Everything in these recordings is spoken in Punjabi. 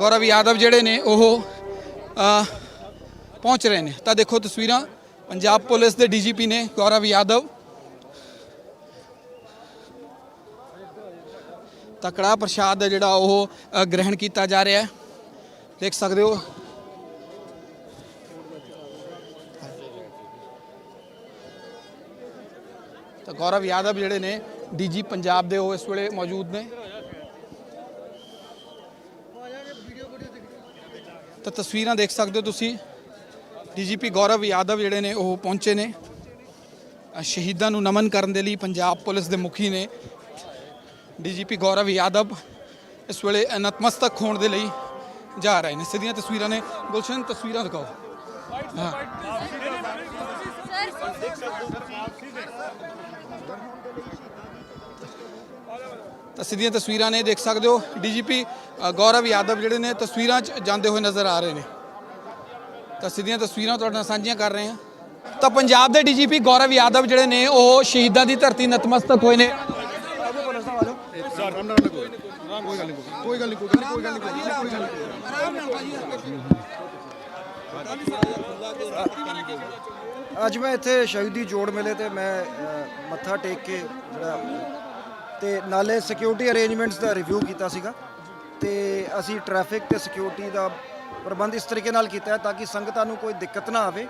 ਗੌਰਵ ਯਾਦਵ ਜਿਹੜੇ ਨੇ, ਉਹ ਪਹੁੰਚ ਰਹੇ ਨੇ। ਤਾਂ ਦੇਖੋ ਤਸਵੀਰਾਂ, ਪੰਜਾਬ ਪੁਲਿਸ ਦੇ ਡੀਜੀਪੀ ਨੇ ਗੌਰਵ ਯਾਦਵ। ਤਕੜਾ ਪ੍ਰਸ਼ਾਦ ਜਿਹੜਾ ਉਹ ਗ੍ਰਹਿਣ ਕੀਤਾ ਜਾ ਰਿਹਾ ਹੈ। ਦੇਖ ਸਕਦੇ ਹੋ। ਤਾਂ ਗੌਰਵ ਯਾਦਵ ਜਿਹੜੇ ਨੇ, ਡੀਜੀ ਪੰਜਾਬ ਦੇ ਉਹ ਇਸ ਵੇਲੇ ਮੌਜੂਦ ਨੇ। ਤਾਂ ਤਸਵੀਰਾਂ ਦੇਖ ਸਕਦੇ ਹੋ ਤੁਸੀਂ। ਡੀਜੀਪੀ ਗੌਰਵ ਯਾਦਵ ਜਿਹੜੇ ਨੇ, ਉਹ ਪਹੁੰਚੇ ਨੇ। ਸ਼ਹੀਦਾਂ ਨੂੰ ਨਮਨ ਕਰਨ ਦੇ ਲਈ ਪੰਜਾਬ ਪੁਲਿਸ ਦੇ ਮੁਖੀ ਨੇ। ਡੀਜੀਪੀ ਗੌਰਵ ਯਾਦਵ ਇਸ ਵੇਲੇ ਨਤਮਸਤਕ ਹੋਣ ਦੇ ਲਈ ਜਾ ਰਹੇ ਨੇ। ਸਿੱਧੀਆਂ ਤਸਵੀਰਾਂ ਨੇ। ਗੁਲਸ਼ਨ, ਤਸਵੀਰਾਂ ਦਿਖਾਓ। ਤਾਂ ਸਿੱਧੀਆਂ ਤਸਵੀਰਾਂ ਨੇ ਦੇਖ ਸਕਦੇ ਹੋ। ਡੀਜੀਪੀ ਗੌਰਵ ਯਾਦਵ ਜਿਹੜੇ ਨੇ ਤਸਵੀਰਾਂ 'ਚ ਜਾਂਦੇ ਹੋਏ ਨਜ਼ਰ ਆ ਰਹੇ ਨੇ। ਤਾਂ ਸਿੱਧੀਆਂ ਤਸਵੀਰਾਂ ਤੁਹਾਡੇ ਨਾਲ ਸਾਂਝੀਆਂ ਕਰ ਰਹੇ ਹਾਂ। ਤਾਂ ਪੰਜਾਬ ਦੇ ਡੀਜੀਪੀ ਗੌਰਵ ਯਾਦਵ ਜਿਹੜੇ ਨੇ, ਉਹ ਸ਼ਹੀਦਾਂ ਦੀ ਧਰਤੀ ਨਤਮਸਤਕ ਹੋਏ ਨੇ। ਕੋਈ ਗੱਲ ਨਹੀਂ ਕੋਈ ਗੱਲ ਨਹੀਂ ਅੱਜ ਮੈਂ ਇੱਥੇ ਸ਼ਹੀਦੀ ਜੋੜ ਮੇਲੇ ਤੇ ਮੈਂ ਮੱਥਾ ਟੇਕ ਕੇ ਜਿਹੜਾ ਤੇ ਨਾਲੇ ਸਿਕਿਉਰਿਟੀ ਅਰੇਂਜਮੈਂਟਸ ਦਾ ਰਿਵਿਊ ਕੀਤਾ ਸੀਗਾ। ਤੇ ਅਸੀਂ ਟ੍ਰੈਫਿਕ ਤੇ ਸਿਕਿਉਰਿਟੀ ਦਾ ਪ੍ਰਬੰਧ ਇਸ ਤਰੀਕੇ ਨਾਲ ਕੀਤਾ ਹੈ ਤਾਂ ਕਿ ਸੰਗਤਾਂ ਨੂੰ ਕੋਈ ਦਿੱਕਤ ਨਾ ਆਵੇ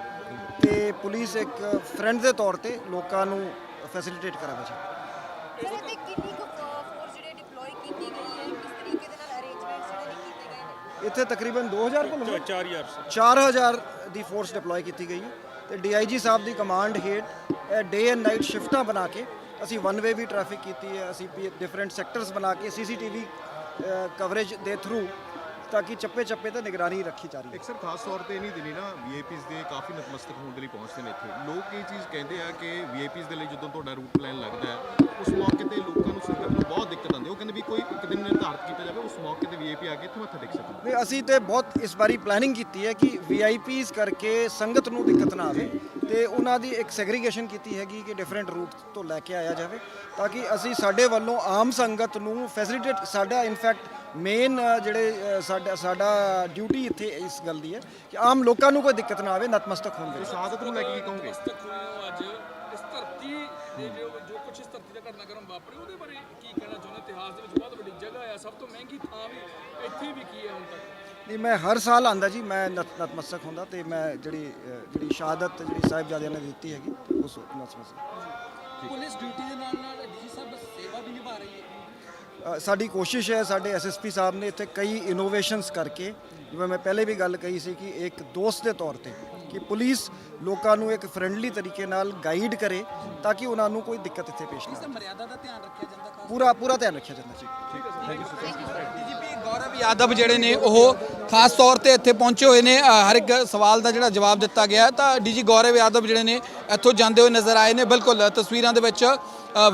ਤੇ ਪੁਲਿਸ ਇੱਕ ਫਰੈਂਡ ਦੇ ਤੌਰ ਤੇ ਲੋਕਾਂ ਨੂੰ ਫੈਸਿਲਿਟੇਟ ਕਰਾਵੇ ਜੀ ਸਰ ਤੇ ਕਿੰਨੀ ਕੁ ਫੋਰਸ ਜਿਹੜੇ ਡਿਪਲੋਏ ਕੀਤੀ ਗਈ ਹੈ ਕਿਸ ਤਰੀਕੇ ਦੇ ਨਾਲ ਅਰੇਂਜਮੈਂਟਸ ਜਿਹੜੇ ਨੇ ਕੀਤੇ ਗਏ ਨੇ? ਇੱਥੇ ਤਕਰੀਬਨ 2000 ਕੋਲ 4000 4000 ਦੀ ਫੋਰਸ ਡਿਪਲੋਏ ਕੀਤੀ ਗਈ ਹੈ। ਤੇ ਡੀਆਈਜੀ ਸਾਹਿਬ ਦੀ ਕਮਾਂਡ ਹੇਠ ਇਹ ਡੇ ਐਂਡ ਨਾਈਟ ਸ਼ਿਫਟਾਂ ਬਣਾ ਕੇ ਅਸੀਂ ਵਨ ਵੇ ਵੀ ਟ੍ਰੈਫਿਕ ਕੀਤੀ ਹੈ ਅਸੀਂ ਡਿਫਰੈਂਟ ਸੈਕਟਰਸ ਬਣਾ ਕੇ ਸੀਸੀਟੀਵੀ ਕਵਰੇਜ ਦੇ ਥਰੂ ਤਾਂ ਕਿ ਚੱਪੇ ਚੱਪੇ ਤੇ ਨਿਗਰਾਨੀ ਰੱਖੀ ਜਾ ਰਹੀ ਹੈ। ਇੱਕ ਸਰ ਖਾਸ ਤੌਰ ਤੇ ਨਹੀਂ ਦਿਨੀ ਨਾ ਵੀਆਈਪੀਜ਼ ਦੇ ਕਾਫੀ ਨਤਮਸਤਕ ਹੋਣ ਦੇ ਲਈ ਪਹੁੰਚਦੇ ਨੇ ਇੱਥੇ। ਲੋਕ ਇਹ ਚੀਜ਼ ਕਹਿੰਦੇ ਆ ਕਿ ਵੀਆਈਪੀਜ਼ ਦੇ ਲਈ ਜਦੋਂ ਤੁਹਾਡਾ ਰੂਟ ਪਲਾਨ ਲੱਗਦਾ ਹੈ ਉਸ ਮੌਕੇ ਤੇ ਲੋਕਾਂ ਨੂੰ ਸੰਗਤ ਨੂੰ ਬਹੁਤ ਦਿੱਕਤ ਆਉਂਦੀ ਹੈ। ਉਹ ਕਹਿੰਦੇ ਵੀ ਕੋਈ ਇੱਕ ਦਿਨ ਨਿਰਧਾਰਿਤ ਕੀਤਾ ਜਾਵੇ ਉਸ ਮੌਕੇ ਤੇ ਵੀਆਈਪੀ ਆ ਕੇ ਇੱਥੇ ਮੱਥਾ ਟੇਕ ਸਕਣ। ਨਹੀਂ ਅਸੀਂ ਤੇ ਬਹੁਤ ਇਸ ਵਾਰੀ ਪਲੈਨਿੰਗ ਕੀਤੀ ਹੈ ਕਿ ਵੀਆਈਪੀਜ਼ ਕਰਕੇ ਸੰਗਤ ਨੂੰ ਦਿੱਕਤ ਨਾ ਆਵੇ। ਤੇ ਉਹਨਾਂ ਦੀ ਇੱਕ ਸੈਗਰੀਗੇਸ਼ਨ ਕੀਤੀ ਹੈਗੀ ਕਿ ਡਿਫਰੈਂਟ ਰੂਟ ਤੋਂ ਲੈ ਕੇ ਆਇਆ ਜਾਵੇ ਤਾਂ ਕਿ ਅਸੀਂ ਸਾਡੇ ਵੱਲੋਂ ਆਮ ਸੰਗਤ ਨੂੰ ਫੈਸਿਲਿਟੇਟ ਸਾਡਾ ਇਨਫੈਕਟ ਮੇਨ ਜਿਹੜੇ ਸਾਡਾ ਸਾਡਾ ਡਿਊਟੀ ਇੱਥੇ ਇਸ ਗੱਲ ਦੀ ਹੈ ਕਿ ਆਮ ਲੋਕਾਂ ਨੂੰ ਕੋਈ ਦਿੱਕਤ ਨਾ ਆਵੇ ਨਤਮਸਤਕ ਹੋਣ ਦੇ ਸ਼ਹਾਦਤ ਨੂੰ ਲੈ ਕੇ ਕੀ ਕਹੋਗੇ? ਅੱਜ। ਇਸ ਧਰਤੀ ਦੇ ਜੋ ਜੋ ਕੁਝ ਇਸ ਧਰਤੀ ਦਾ ਘਟਨਾਕ੍ਰਮ ਵਾਪਰੇ ਉਹਦੇ ਬਾਰੇ ਕੀ ਕਹਿਣਾ ਚਾਹੁੰਦੇ ਇਤਿਹਾਸ ਦੇ ਵਿੱਚ ਬਹੁਤ ਵੱਡੀ ਜਗ੍ਹਾ ਆ ਸਭ ਤੋਂ ਮਹਿੰਗੀ ਥਾਂ ਵੀ ਇੱਥੇ ਵੀ ਕੀ ਹੈ ਹੁਣ ਤੱਕ? ਨਹੀਂ ਮੈਂ ਹਰ ਸਾਲ ਆਂਦਾ ਜੀ ਮੈਂ ਨਤ- ਨਤਮਸਤਕ ਹੁੰਦਾ ਤੇ ਮੈਂ ਜਿਹੜੀ ਅ, ਜਿਹੜੀ ਸ਼ਹਾਦਤ ਜਿਹੜੀ ਸਾਹਿਬਜ਼ਾਦਿਆਂ ਨੇ ਦਿੱਤੀ ਹੈਗੀ ਉਸ ਨਤਮਸਤਕ ਪੁਲਿਸ ਡਿਊਟੀ ਦੇ ਨਾਲ ਨਾਲ ਡੀਜੀ ਸਾਹਿਬ ਸੇਵਾ ਵੀ ਨਿਭਾ ਰਹੀ ਹੈ। ਅ, ਸਾਡੀ ਕੋਸ਼ਿਸ਼ ਹੈ ਸਾਡੇ ਐਸਐਸਪੀ ਸਾਹਿਬ ਨੇ ਇੱਥੇ ਕਈ ਇਨੋਵੇਸ਼ਨਸ ਕਰਕੇ ਜਿਵੇਂ ਮੈਂ ਪਹਿਲੇ ਵੀ ਗੱਲ ਕਹੀ ਸੀ ਕਿ ਇੱਕ ਦੋਸਤ ਦੇ ਤੌਰ ਤੇ ਕਿ ਪੁਲਿਸ ਲੋਕਾਂ ਨੂੰ ਇੱਕ ਫ੍ਰੈਂਡਲੀ ਤਰੀਕੇ ਨਾਲ ਗਾਈਡ ਕਰੇ ਤਾਂ ਕਿ ਉਹਨਾਂ ਨੂੰ ਕੋਈ ਦਿੱਕਤ ਇੱਥੇ ਪੇਸ਼ ਨਾ ਆਵੇ। ਮਰਿਆਦਾ ਦਾ ਧਿਆਨ ਰੱਖਿਆ ਜਾਂਦਾ ਖਾਸ ਪੂਰਾ ਪੂਰਾ ਧਿਆਨ ਰੱਖਿਆ ਜਾਂਦਾ ਜੀ। ਡੀਜੀਪੀ ਗੌਰਵ ਯਾਦਵ ਜਿਹੜੇ ਨੇ, ਉਹ ਖਾਸ ਤੌਰ ਤੇ ਇੱਥੇ ਪਹੁੰਚੇ ਹੋਏ ਨੇ। ਹਰ ਇੱਕ ਸਵਾਲ ਦਾ ਜਿਹੜਾ ਜਵਾਬ ਦਿੱਤਾ ਗਿਆ ਹੈ। ਤਾਂ ਡੀਜੀ ਗੌਰਵ ਯਾਦਵ ਜਿਹੜੇ ਨੇ, ਇੱਥੋਂ ਜਾਂਦੇ ਹੋਏ ਨਜ਼ਰ ਆਏ ਨੇ। ਬਿਲਕੁਲ, ਤਸਵੀਰਾਂ ਦੇ ਵਿੱਚ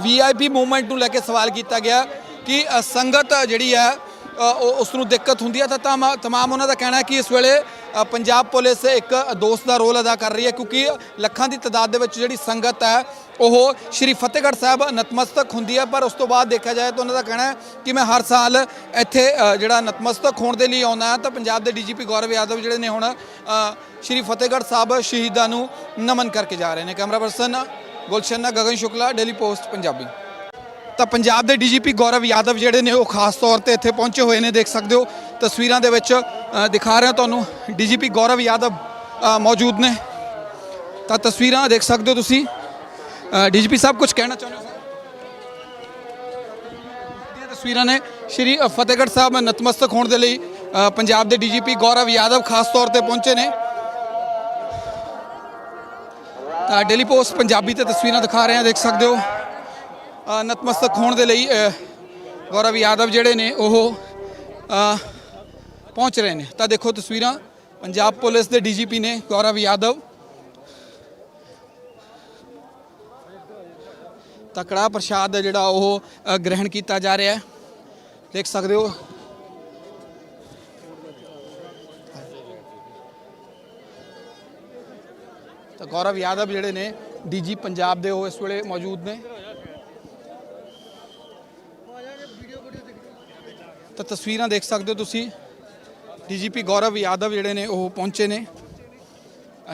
ਵੀਆਈਪੀ ਮੂਵਮੈਂਟ ਨੂੰ ਲੈ ਕੇ ਸਵਾਲ ਕੀਤਾ ਗਿਆ ਕਿ ਸੰਗਤ ਜਿਹੜੀ ਹੈ ਉਹ ਉਸ ਨੂੰ ਦਿੱਕਤ ਹੁੰਦੀ ਹੈ। ਤਾਂ ਤਮ- ਤਮਾਮ ਉਹਨਾਂ ਦਾ ਕਹਿਣਾ ਹੈ ਕਿ ਇਸ ਵੇਲੇ ਪੰਜਾਬ ਪੁਲਿਸ ਇੱਕ ਦੋਸਤ ਦਾ ਰੋਲ ਅਦਾ ਕਰ ਰਹੀ ਹੈ ਕਿਉਂਕਿ ਲੱਖਾਂ ਦੀ ਤਾਦਾਦ ਦੇ ਵਿੱਚ ਜਿਹੜੀ ਸੰਗਤ ਹੈ, ਉਹ ਸ਼੍ਰੀ ਫਤਿਹਗੜ੍ਹ ਸਾਹਿਬ ਨਤਮਸਤਕ ਹੁੰਦੀ ਹੈ। ਪਰ ਉਸ ਤੋਂ ਬਾਅਦ ਦੇਖਿਆ ਜਾਏ ਤਾਂ ਉਹਨਾਂ ਦਾ ਕਹਿਣਾ ਹੈ ਕਿ ਮੈਂ ਹਰ ਸਾਲ ਇੱਥੇ ਜਿਹੜਾ ਨਤਮਸਤਕ ਹੋਣ ਦੇ ਲਈ ਆਉਂਦਾ ਹਾਂ ਤਾਂ ਪੰਜਾਬ ਦੇ ਡੀਜੀਪੀ ਗੌਰਵ ਯਾਦਵ ਜਿਹੜੇ ਨੇ ਹੁਣ ਸ਼੍ਰੀ ਫਤਿਹਗੜ੍ਹ ਸਾਹਿਬ ਸ਼ਹੀਦਾਂ ਨੂੰ ਨਮਨ ਕਰਕੇ ਜਾ ਰਹੇ ਨੇ। Camera person Gulshan Gagan Shukla, daily post Punjabi. ਤਾਂ ਪੰਜਾਬ ਦੇ ਡੀਜੀਪੀ ਗੌਰਵ ਯਾਦਵ ਜਿਹੜੇ ਨੇ ਉਹ ਖਾਸ ਤੌਰ ਤੇ ਇੱਥੇ ਪਹੁੰਚੇ ਹੋਏ ਨੇ, ਦੇਖ ਸਕਦੇ ਹੋ। ਤਸਵੀਰਾਂ ਦੇ ਵਿੱਚ ਦਿਖਾ ਰਿਹਾ ਤੁਹਾਨੂੰ ਡੀਜੀਪੀ ਗੌਰਵ ਯਾਦਵ ਮੌਜੂਦ ਨੇ। ਤਾਂ ਤਸਵੀਰਾਂ ਦੇਖ ਸਕਦੇ ਹੋ ਤੁਸੀਂ। ਡੀਜੀਪੀ ਸਾਹਿਬ ਕੁਝ ਕਹਿਣਾ ਚਾਹੁੰਦੇ ਹੋ ਤਸਵੀਰਾਂ ਨੇ ਸ਼੍ਰੀ ਫਤਿਹਗੜ੍ਹ ਸਾਹਿਬ ਨਤਮਸਤਕ ਹੋਣ ਦੇ ਲਈ ਪੰਜਾਬ ਦੇ ਡੀਜੀਪੀ ਗੌਰਵ ਯਾਦਵ ਖਾਸ ਤੌਰ ਤੇ ਪਹੁੰਚੇ ਨੇ। ਤਾਂ ਡੇਲੀ ਪੋਸਟ ਪੰਜਾਬੀ ਤੇ ਤਸਵੀਰਾਂ ਦਿਖਾ ਰਹੇ ਹਾਂ, ਦੇਖ ਸਕਦੇ ਹੋ। ਨਤਮਸਤਕ ਹੋਣ ਦੇ ਲਈ ਗੌਰਵ ਯਾਦਵ ਜਿਹੜੇ ਨੇ, ਉਹ ਪਹੁੰਚ ਰਹੇ ਨੇ। ਤਾਂ ਦੇਖੋ ਤਸਵੀਰਾਂ, ਪੰਜਾਬ ਪੁਲਿਸ ਦੇ ਡੀਜੀਪੀ ਨੇ, ਗੌਰਵ ਯਾਦਵ। ਤਕੜਾ ਪ੍ਰਸ਼ਾਦ ਹੈ ਜਿਹੜਾ ਉਹ ਗ੍ਰਹਿਣ ਕੀਤਾ ਜਾ ਰਿਹਾ ਹੈ। ਦੇਖ ਸਕਦੇ ਹੋ। ਤਾਂ ਗੌਰਵ ਯਾਦਵ ਜਿਹੜੇ ਨੇ, ਡੀਜੀ ਪੰਜਾਬ ਦੇ ਉਹ ਇਸ ਵੇਲੇ ਮੌਜੂਦ ਨੇ। ਤਾਂ ਤਸਵੀਰਾਂ ਦੇਖ ਸਕਦੇ ਹੋ ਤੁਸੀਂ। ਡੀਜੀਪੀ ਗੌਰਵ ਯਾਦਵ ਜਿਹੜੇ ਨੇ ਉਹ ਪਹੁੰਚੇ ਨੇ।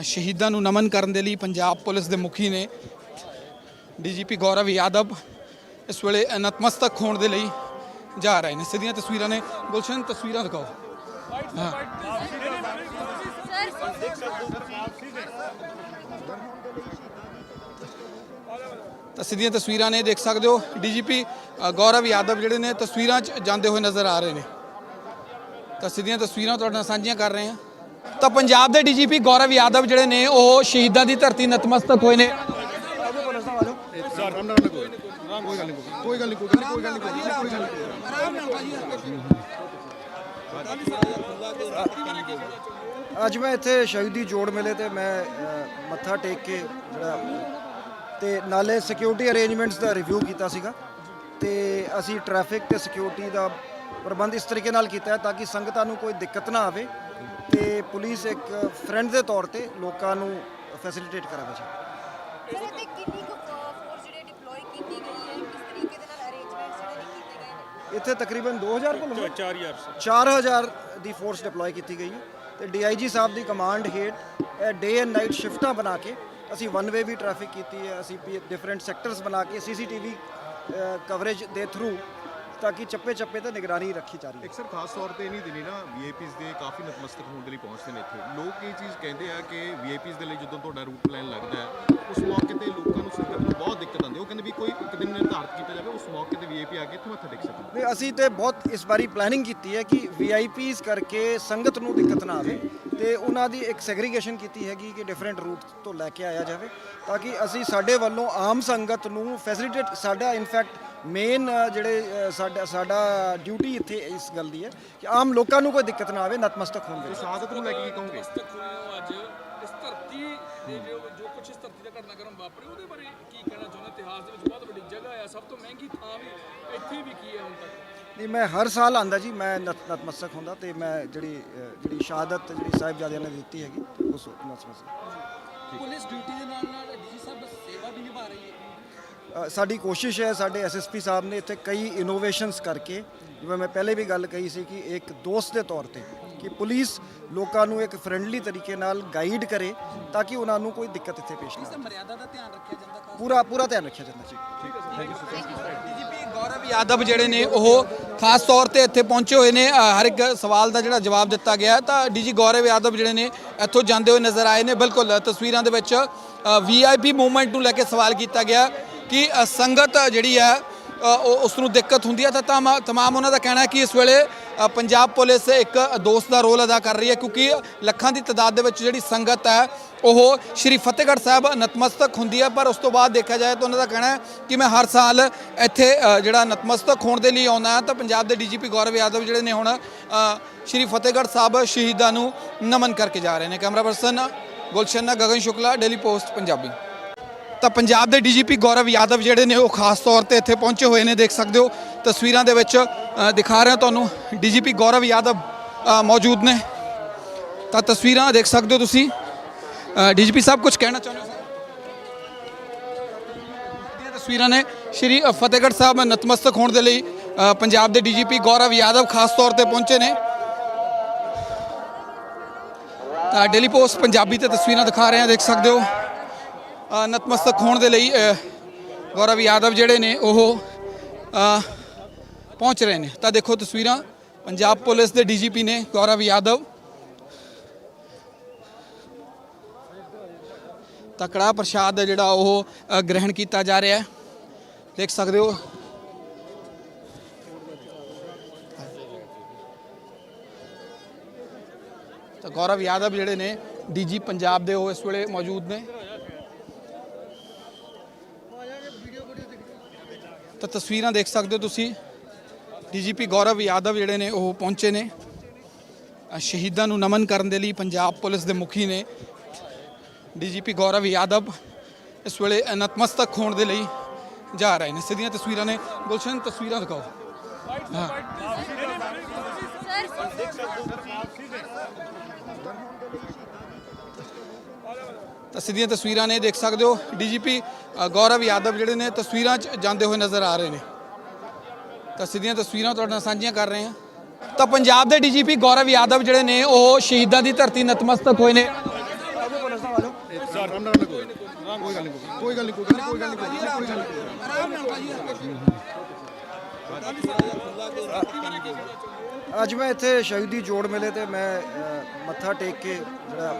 ਸ਼ਹੀਦਾਂ ਨੂੰ ਨਮਨ ਕਰਨ ਦੇ ਲਈ ਪੰਜਾਬ ਪੁਲਿਸ ਦੇ ਮੁਖੀ ਨੇ ਡੀਜੀਪੀ ਗੌਰਵ ਯਾਦਵ ਇਸ ਵੇਲੇ ਨਤਮਸਤਕ ਹੋਣ ਦੇ ਲਈ ਜਾ ਰਹੇ ਨੇ। ਸਿੱਧੀਆਂ ਤਸਵੀਰਾਂ ਨੇ। ਗੁਲਸ਼ਨ, ਤਸਵੀਰਾਂ ਦਿਖਾਓ। ਤਾਂ ਸਿੱਧੀਆਂ ਤਸਵੀਰਾਂ ਨੇ ਦੇਖ ਸਕਦੇ ਹੋ। ਡੀਜੀਪੀ ਗੌਰਵ ਯਾਦਵ ਜਿਹੜੇ ਨੇ ਤਸਵੀਰਾਂ 'ਚ ਜਾਂਦੇ ਹੋਏ ਨਜ਼ਰ ਆ ਰਹੇ ਨੇ। ਤਾਂ ਸਿੱਧੀਆਂ ਤਸਵੀਰਾਂ ਤੁਹਾਡੇ ਨਾਲ ਸਾਂਝੀਆਂ ਕਰ ਰਹੇ ਹਾਂ। ਤਾਂ ਪੰਜਾਬ ਦੇ ਡੀਜੀਪੀ ਗੌਰਵ ਯਾਦਵ ਜਿਹੜੇ ਨੇ, ਉਹ ਸ਼ਹੀਦਾਂ ਦੀ ਧਰਤੀ ਨਤਮਸਤਕ ਹੋਏ ਨੇ। ਕੋਈ ਗੱਲ ਨਹੀਂ ਕੋਈ ਗੱਲ ਨਹੀਂ ਕੋਈ ਗੱਲ ਨਹੀਂ ਅੱਜ ਮੈਂ ਇੱਥੇ ਸ਼ਹੀਦੀ ਜੋੜ ਮੇਲੇ ਤੇ ਮੈਂ ਮੱਥਾ ਟੇਕ ਕੇ ਜਿਹੜਾ, ਤੇ ਨਾਲੇ ਸਿਕਿਉਰਿਟੀ ਅਰੇਂਜਮੈਂਟਸ ਦਾ ਰਿਵਿਊ ਕੀਤਾ ਸੀਗਾ। ਤੇ ਅਸੀਂ ਟ੍ਰੈਫਿਕ ਤੇ ਸਿਕਿਉਰਿਟੀ ਦਾ ਪ੍ਰਬੰਧ ਇਸ ਤਰੀਕੇ ਨਾਲ ਕੀਤਾ ਹੈ ਤਾਂ ਕਿ ਸੰਗਤਾਂ ਨੂੰ ਕੋਈ ਦਿੱਕਤ ਨਾ ਆਵੇ ਤੇ ਪੁਲਿਸ ਇੱਕ ਫਰੈਂਡ ਦੇ ਤੌਰ ਤੇ ਲੋਕਾਂ ਨੂੰ ਫੈਸਿਲਿਟੇਟ ਕਰਾਵੇ ਜੀ ਸਰ ਤੇ ਕਿੰਨੀ ਕੁ ਫੋਰਸ ਜਿਹੜੇ ਡਿਪਲੋਏ ਕੀਤੀ ਗਈ ਹੈ? ਕਿਸ ਤਰੀਕੇ ਦੇ ਨਾਲ ਅਰੇਂਜਮੈਂਟਸ ਜਿਹੜੇ ਨੇ ਕੀਤੇ ਗਏ ਨੇ? ਇੱਥੇ ਤਕਰੀਬਨ 2000 ਕੋਲ 4000 4000 ਦੀ ਫੋਰਸ ਡਿਪਲੋਏ ਕੀਤੀ ਗਈ ਹੈ ਤੇ ਡੀਆਈਜੀ ਸਾਹਿਬ ਦੀ ਕਮਾਂਡ ਹੇਠ ਡੇ ਐਂਡ ਨਾਈਟ ਸ਼ਿਫਟਾਂ ਬਣਾ ਕੇ ਅਸੀਂ ਵਨ ਵੇ ਵੀ ਟ੍ਰੈਫਿਕ ਕੀਤੀ ਹੈ। ਅਸੀਂ ਡਿਫਰੈਂਟ ਸੈਕਟਰਸ ਬਣਾ ਕੇ ਸੀਸੀਟੀਵੀ ਕਵਰੇਜ ਦੇ ਥਰੂ ਤਾਂ ਕਿ ਚੱਪੇ ਚੱਪੇ ਤੇ ਨਿਗਰਾਨੀ ਰੱਖੀ ਜਾ ਰਹੀ ਹੈ। ਇੱਕ ਸਰ ਖਾਸ ਤੌਰ ਤੇ ਨਹੀਂ ਦਿਨੀ ਨਾ ਵੀਆਈਪੀਜ਼ ਦੇ ਕਾਫੀ ਨਤਮਸਤਕ ਹੋਣ ਦੇ ਲਈ ਪਹੁੰਚਦੇ ਨੇ ਇੱਥੇ। ਲੋਕ ਇਹ ਚੀਜ਼ ਕਹਿੰਦੇ ਆ ਕਿ ਵੀਆਈਪੀਜ਼ ਦੇ ਲਈ ਜਦੋਂ ਤੁਹਾਡਾ ਰੂਟ ਪਲਾਨ ਲੱਗਦਾ ਹੈ ਉਸ ਮੌਕੇ ਤੇ ਲੋਕਾਂ ਨੂੰ ਸੰਗਤ ਨੂੰ ਬਹੁਤ ਦਿੱਕਤ ਆਉਂਦੀ ਹੈ। ਉਹ ਕਹਿੰਦੇ ਵੀ ਕੋਈ ਇੱਕ ਦਿਨ ਨਿਰਧਾਰਤ ਕੀਤਾ ਜਾਵੇ ਉਸ ਮੌਕੇ ਤੇ ਵੀਆਈਪੀ ਆ ਕੇ ਇੱਥੇ ਮੱਥਾ ਟੇਕ ਸਕਣ। ਨਹੀਂ ਅਸੀਂ ਤੇ ਬਹੁਤ ਇਸ ਵਾਰੀ ਪਲੈਨਿੰਗ ਕੀਤੀ ਹੈ ਕਿ ਵੀਆਈਪੀਜ਼ ਕਰਕੇ ਸੰਗਤ ਨੂੰ ਦਿੱਕਤ ਨਾ ਆਵੇ। ਤੇ ਉਹਨਾਂ ਦੀ ਇੱਕ ਸੈਗਰੀਗੇਸ਼ਨ ਕੀਤੀ ਹੈਗੀ ਕਿ ਡਿਫਰੈਂਟ ਰੂਟ ਤੋਂ ਲੈ ਕੇ ਆਇਆ ਜਾਵੇ ਤਾਂ ਕਿ ਅਸੀਂ ਸਾਡੇ ਵੱਲੋਂ ਆਮ ਸੰਗਤ ਨੂੰ ਫੈਸਿਲਿਟੇਟ ਸਾਡਾ ਇਨਫੈਕਟ ਮੇਨ ਜਿਹੜੇ ਸਾਡਾ ਸਾਡਾ ਡਿਊਟੀ ਇੱਥੇ ਇਸ ਗੱਲ ਦੀ ਹੈ ਕਿ ਆਮ ਲੋਕਾਂ ਨੂੰ ਕੋਈ ਦਿੱਕਤ ਨਾ ਆਵੇ ਨਤਮਸਤਕ ਹੋਣ ਦੇ। ਸ਼ਹਾਦਤ ਨੂੰ ਲੈ ਕੇ ਕੀ ਕਹੋਗੇ? ਅੱਜ। ਇਸ ਧਰਤੀ ਦੇ ਜੋ ਜੋ ਕੁਝ ਇਸ ਧਰਤੀ ਦਾ ਘਟਨਾਕ੍ਰਮ ਵਾਪਰੇ ਉਹਦੇ ਬਾਰੇ ਕੀ ਕਹਿਣਾ ਚਾਹੁੰਦੇ ਇਤਿਹਾਸ ਦੇ ਵਿੱਚ ਬਹੁਤ ਵੱਡੀ ਜਗ੍ਹਾ ਆ ਸਭ ਤੋਂ ਮਹਿੰਗੀ ਥਾਂ ਵੀ ਇੱਥੇ ਵੀ ਕੀ ਹੈ ਹੁਣ ਤੱਕ? ਨਹੀਂ ਮੈਂ ਹਰ ਸਾਲ ਆਂਦਾ ਜੀ ਮੈਂ ਨਤ- ਨਤਮਸਤਕ ਹੁੰਦਾ ਤੇ ਮੈਂ ਜਿਹੜੀ ਜਿਹੜੀ ਸ਼ਹਾਦਤ ਜਿਹੜੀ ਸਾਹਿਬਜ਼ਾਦਿਆਂ ਨੇ ਦਿੱਤੀ ਹੈਗੀ ਉਸ ਨਤਮਸਤਕ। ਪੁਲਿਸ ਡਿਊਟੀ ਦੇ ਨਾਲ ਨਾਲ ਡੀਜੀ ਸਾਹਿਬ ਸੇਵਾ ਵੀ ਨਿਭਾ ਰਹੀ ਹੈ। ਸਾਡੀ ਕੋਸ਼ਿਸ਼ ਹੈ ਸਾਡੇ ਐਸਐਸਪੀ ਸਾਹਿਬ ਨੇ ਇੱਥੇ ਕਈ ਇਨੋਵੇਸ਼ਨਸ ਕਰਕੇ ਜਿਵੇਂ ਮੈਂ ਪਹਿਲੇ ਵੀ ਗੱਲ ਕਹੀ ਸੀ ਕਿ ਇੱਕ ਦੋਸਤ ਦੇ ਤੌਰ ਤੇ ਕਿ ਪੁਲਿਸ ਲੋਕਾਂ ਨੂੰ ਇੱਕ ਫ੍ਰੈਂਡਲੀ ਤਰੀਕੇ ਨਾਲ ਗਾਈਡ ਕਰੇ ਤਾਂ ਕਿ ਉਹਨਾਂ ਨੂੰ ਕੋਈ ਦਿੱਕਤ ਇੱਥੇ ਪੇਸ਼ ਨਾ ਆਵੇ। ਮਰਿਆਦਾ ਦਾ ਧਿਆਨ ਰੱਖਿਆ ਜਾਂਦਾ ਖਾਸ ਪੂਰਾ ਪੂਰਾ ਧਿਆਨ ਰੱਖਿਆ ਜਾਂਦਾ ਜੀ। ਡੀਜੀਪੀ ਗੌਰਵ ਯਾਦਵ ਜਿਹੜੇ ਨੇ ਉਹ ਖਾਸ ਤੌਰ ਤੇ ਇੱਥੇ ਪਹੁੰਚੇ ਹੋਏ ਨੇ ਹਰ ਇੱਕ ਸਵਾਲ ਦਾ ਜਿਹੜਾ ਜਵਾਬ ਦਿੱਤਾ ਗਿਆ ਹੈ। ਤਾਂ ਡੀਜੀ ਗੌਰਵ ਯਾਦਵ ਜਿਹੜੇ ਨੇ ਇੱਥੋਂ ਜਾਂਦੇ ਹੋਏ ਨਜ਼ਰ ਆਏ ਨੇ ਬਿਲਕੁਲ ਤਸਵੀਰਾਂ ਦੇ ਵਿੱਚ ਵੀਆਈਪੀ ਮੂਵਮੈਂਟ ਨੂੰ ਲੈ ਕੇ ਸਵਾਲ ਕੀਤਾ ਗਿਆ ਕਿ ਸੰਗਤ ਜਿਹੜੀ ਹੈ ਉਹ ਉਸ ਨੂੰ ਦਿੱਕਤ ਹੁੰਦੀ ਹੈ ਤਾਂ ਤਮਾਮ ਉਹਨਾਂ ਦਾ ਕਹਿਣਾ ਹੈ ਕਿ ਇਸ ਵੇਲੇ ਪੰਜਾਬ ਪੁਲਿਸ ਇੱਕ ਦੋਸਤ ਦਾ ਰੋਲ ਅਦਾ ਕਰ ਰਹੀ ਹੈ ਕਿਉਂਕਿ ਲੱਖਾਂ ਦੀ ਤਦਾਦ ਦੇ ਵਿੱਚ ਜਿਹੜੀ ਸੰਗਤ ਹੈ, ਉਹ ਸ਼੍ਰੀ ਫਤਿਹਗੜ੍ਹ ਸਾਹਿਬ ਨਤਮਸਤਕ ਹੁੰਦੀ ਹੈ। ਪਰ ਉਸ ਤੋਂ ਬਾਅਦ ਦੇਖਿਆ ਜਾਏ ਤਾਂ ਉਹਨਾਂ ਦਾ ਕਹਿਣਾ ਹੈ ਕਿ ਮੈਂ ਹਰ ਸਾਲ ਇੱਥੇ ਜਿਹੜਾ ਨਤਮਸਤਕ ਹੋਣ ਦੇ ਲਈ ਆਉਂਦਾ ਹਾਂ ਤਾਂ ਪੰਜਾਬ ਦੇ ਡੀਜੀਪੀ ਗੌਰਵ ਯਾਦਵ ਜਿਹੜੇ ਨੇ ਹੁਣ ਸ਼੍ਰੀ ਫਤਿਹਗੜ੍ਹ ਸਾਹਿਬ ਸ਼ਹੀਦਾਂ ਨੂੰ ਨਮਨ ਕਰਕੇ ਜਾ ਰਹੇ ਨੇ। Camera person Gulshan, Gagan Shukla, daily post, Punjabi. ਤਾਂ ਪੰਜਾਬ ਦੇ ਡੀਜੀਪੀ ਗੌਰਵ ਯਾਦਵ ਜਿਹੜੇ ਨੇ, ਉਹ ਖਾਸ ਤੌਰ ਤੇ ਇੱਥੇ ਪਹੁੰਚੇ ਹੋਏ ਨੇ, ਦੇਖ ਸਕਦੇ ਹੋ। ਤਸਵੀਰਾਂ ਦੇ ਵਿੱਚ ਦਿਖਾ ਰਿਹਾ ਤੁਹਾਨੂੰ ਡੀਜੀਪੀ ਗੌਰਵ ਯਾਦਵ ਮੌਜੂਦ ਨੇ। ਤਾਂ ਤਸਵੀਰਾਂ ਦੇਖ ਸਕਦੇ ਹੋ ਤੁਸੀਂ। ਡੀਜੀਪੀ ਸਾਹਿਬ ਕੁਝ ਕਹਿਣਾ ਚਾਹੁੰਦੇ ਹੋ? ਤਸਵੀਰਾਂ ਨੇ ਸ਼੍ਰੀ ਫਤਿਹਗੜ੍ਹ ਸਾਹਿਬ ਨਤਮਸਤਕ ਹੋਣ ਦੇ ਲਈ ਪੰਜਾਬ ਦੇ ਡੀਜੀਪੀ ਗੌਰਵ ਯਾਦਵ ਖਾਸ ਤੌਰ ਤੇ ਪਹੁੰਚੇ ਨੇ। ਤਾਂ ਡੇਲੀ ਪੋਸਟ ਪੰਜਾਬੀ ਤੇ ਤਸਵੀਰਾਂ ਦਿਖਾ ਰਹੇ ਹਾਂ, ਦੇਖ ਸਕਦੇ ਹੋ। ਨਤਮਸਤਕ ਹੋਣ ਦੇ ਲਈ ਗੌਰਵ ਯਾਦਵ ਜਿਹੜੇ ਨੇ, ਉਹ ਪਹੁੰਚ ਰਹੇ ਨੇ। ਤਾਂ ਦੇਖੋ ਤਸਵੀਰਾਂ। ਪੰਜਾਬ ਪੁਲਿਸ ਦੇ ਡੀਜੀਪੀ ਨੇ ਗੌਰਵ ਯਾਦਵ। ਤਕੜਾ ਪ੍ਰਸ਼ਾਦ ਜਿਹੜਾ ਉਹ ਗ੍ਰਹਿਣ ਕੀਤਾ ਜਾ ਰਿਹਾ ਹੈ। ਦੇਖ ਸਕਦੇ ਹੋ। ਤਾਂ ਗੌਰਵ ਯਾਦਵ ਜਿਹੜੇ ਨੇ, ਡੀਜੀ ਪੰਜਾਬ ਦੇ ਉਹ ਇਸ ਵੇਲੇ ਮੌਜੂਦ ਨੇ। ਤਾਂ ਤਸਵੀਰਾਂ ਦੇਖ ਸਕਦੇ ਹੋ ਤੁਸੀਂ। ਡੀਜੀਪੀ ਗੌਰਵ ਯਾਦਵ ਜਿਹੜੇ ਨੇ ਉਹ ਪਹੁੰਚੇ ਨੇ। ਸ਼ਹੀਦਾਂ ਨੂੰ ਨਮਨ ਕਰਨ ਦੇ ਲਈ ਪੰਜਾਬ ਪੁਲਿਸ ਦੇ ਮੁਖੀ ਨੇ ਡੀਜੀਪੀ ਗੌਰਵ ਯਾਦਵ ਇਸ ਵੇਲੇ ਨਤਮਸਤਕ ਹੋਣ ਦੇ ਲਈ ਜਾ ਰਹੇ ਨੇ। ਸਿੱਧੀਆਂ ਤਸਵੀਰਾਂ ਨੇ। ਗੁਲਸ਼ਨ, ਤਸਵੀਰਾਂ ਦਿਖਾਓ। ਤਾਂ ਸਿੱਧੀਆਂ ਤਸਵੀਰਾਂ ਨੇ ਦੇਖ ਸਕਦੇ ਹੋ। ਡੀਜੀਪੀ ਗੌਰਵ ਯਾਦਵ ਜਿਹੜੇ ਨੇ ਤਸਵੀਰਾਂ 'ਚ ਜਾਂਦੇ ਹੋਏ ਨਜ਼ਰ ਆ ਰਹੇ ਨੇ। ਤਾਂ ਸਿੱਧੀਆਂ ਤਸਵੀਰਾਂ ਤੁਹਾਡੇ ਨਾਲ ਸਾਂਝੀਆਂ ਕਰ ਰਹੇ ਹਾਂ। ਤਾਂ ਪੰਜਾਬ ਦੇ ਡੀਜੀਪੀ ਗੌਰਵ ਯਾਦਵ ਜਿਹੜੇ ਨੇ ਉਹ ਸ਼ਹੀਦਾਂ ਦੀ ਧਰਤੀ ਨਤਮਸਤਕ ਹੋਏ ਨੇ। ਅੱਜ ਮੈਂ ਇੱਥੇ ਸ਼ਹੀਦੀ ਜੋੜ ਮੇਲੇ ਤੇ ਮੈਂ ਅ, ਮੱਥਾ ਟੇਕ ਕੇ ਜਿਹੜਾ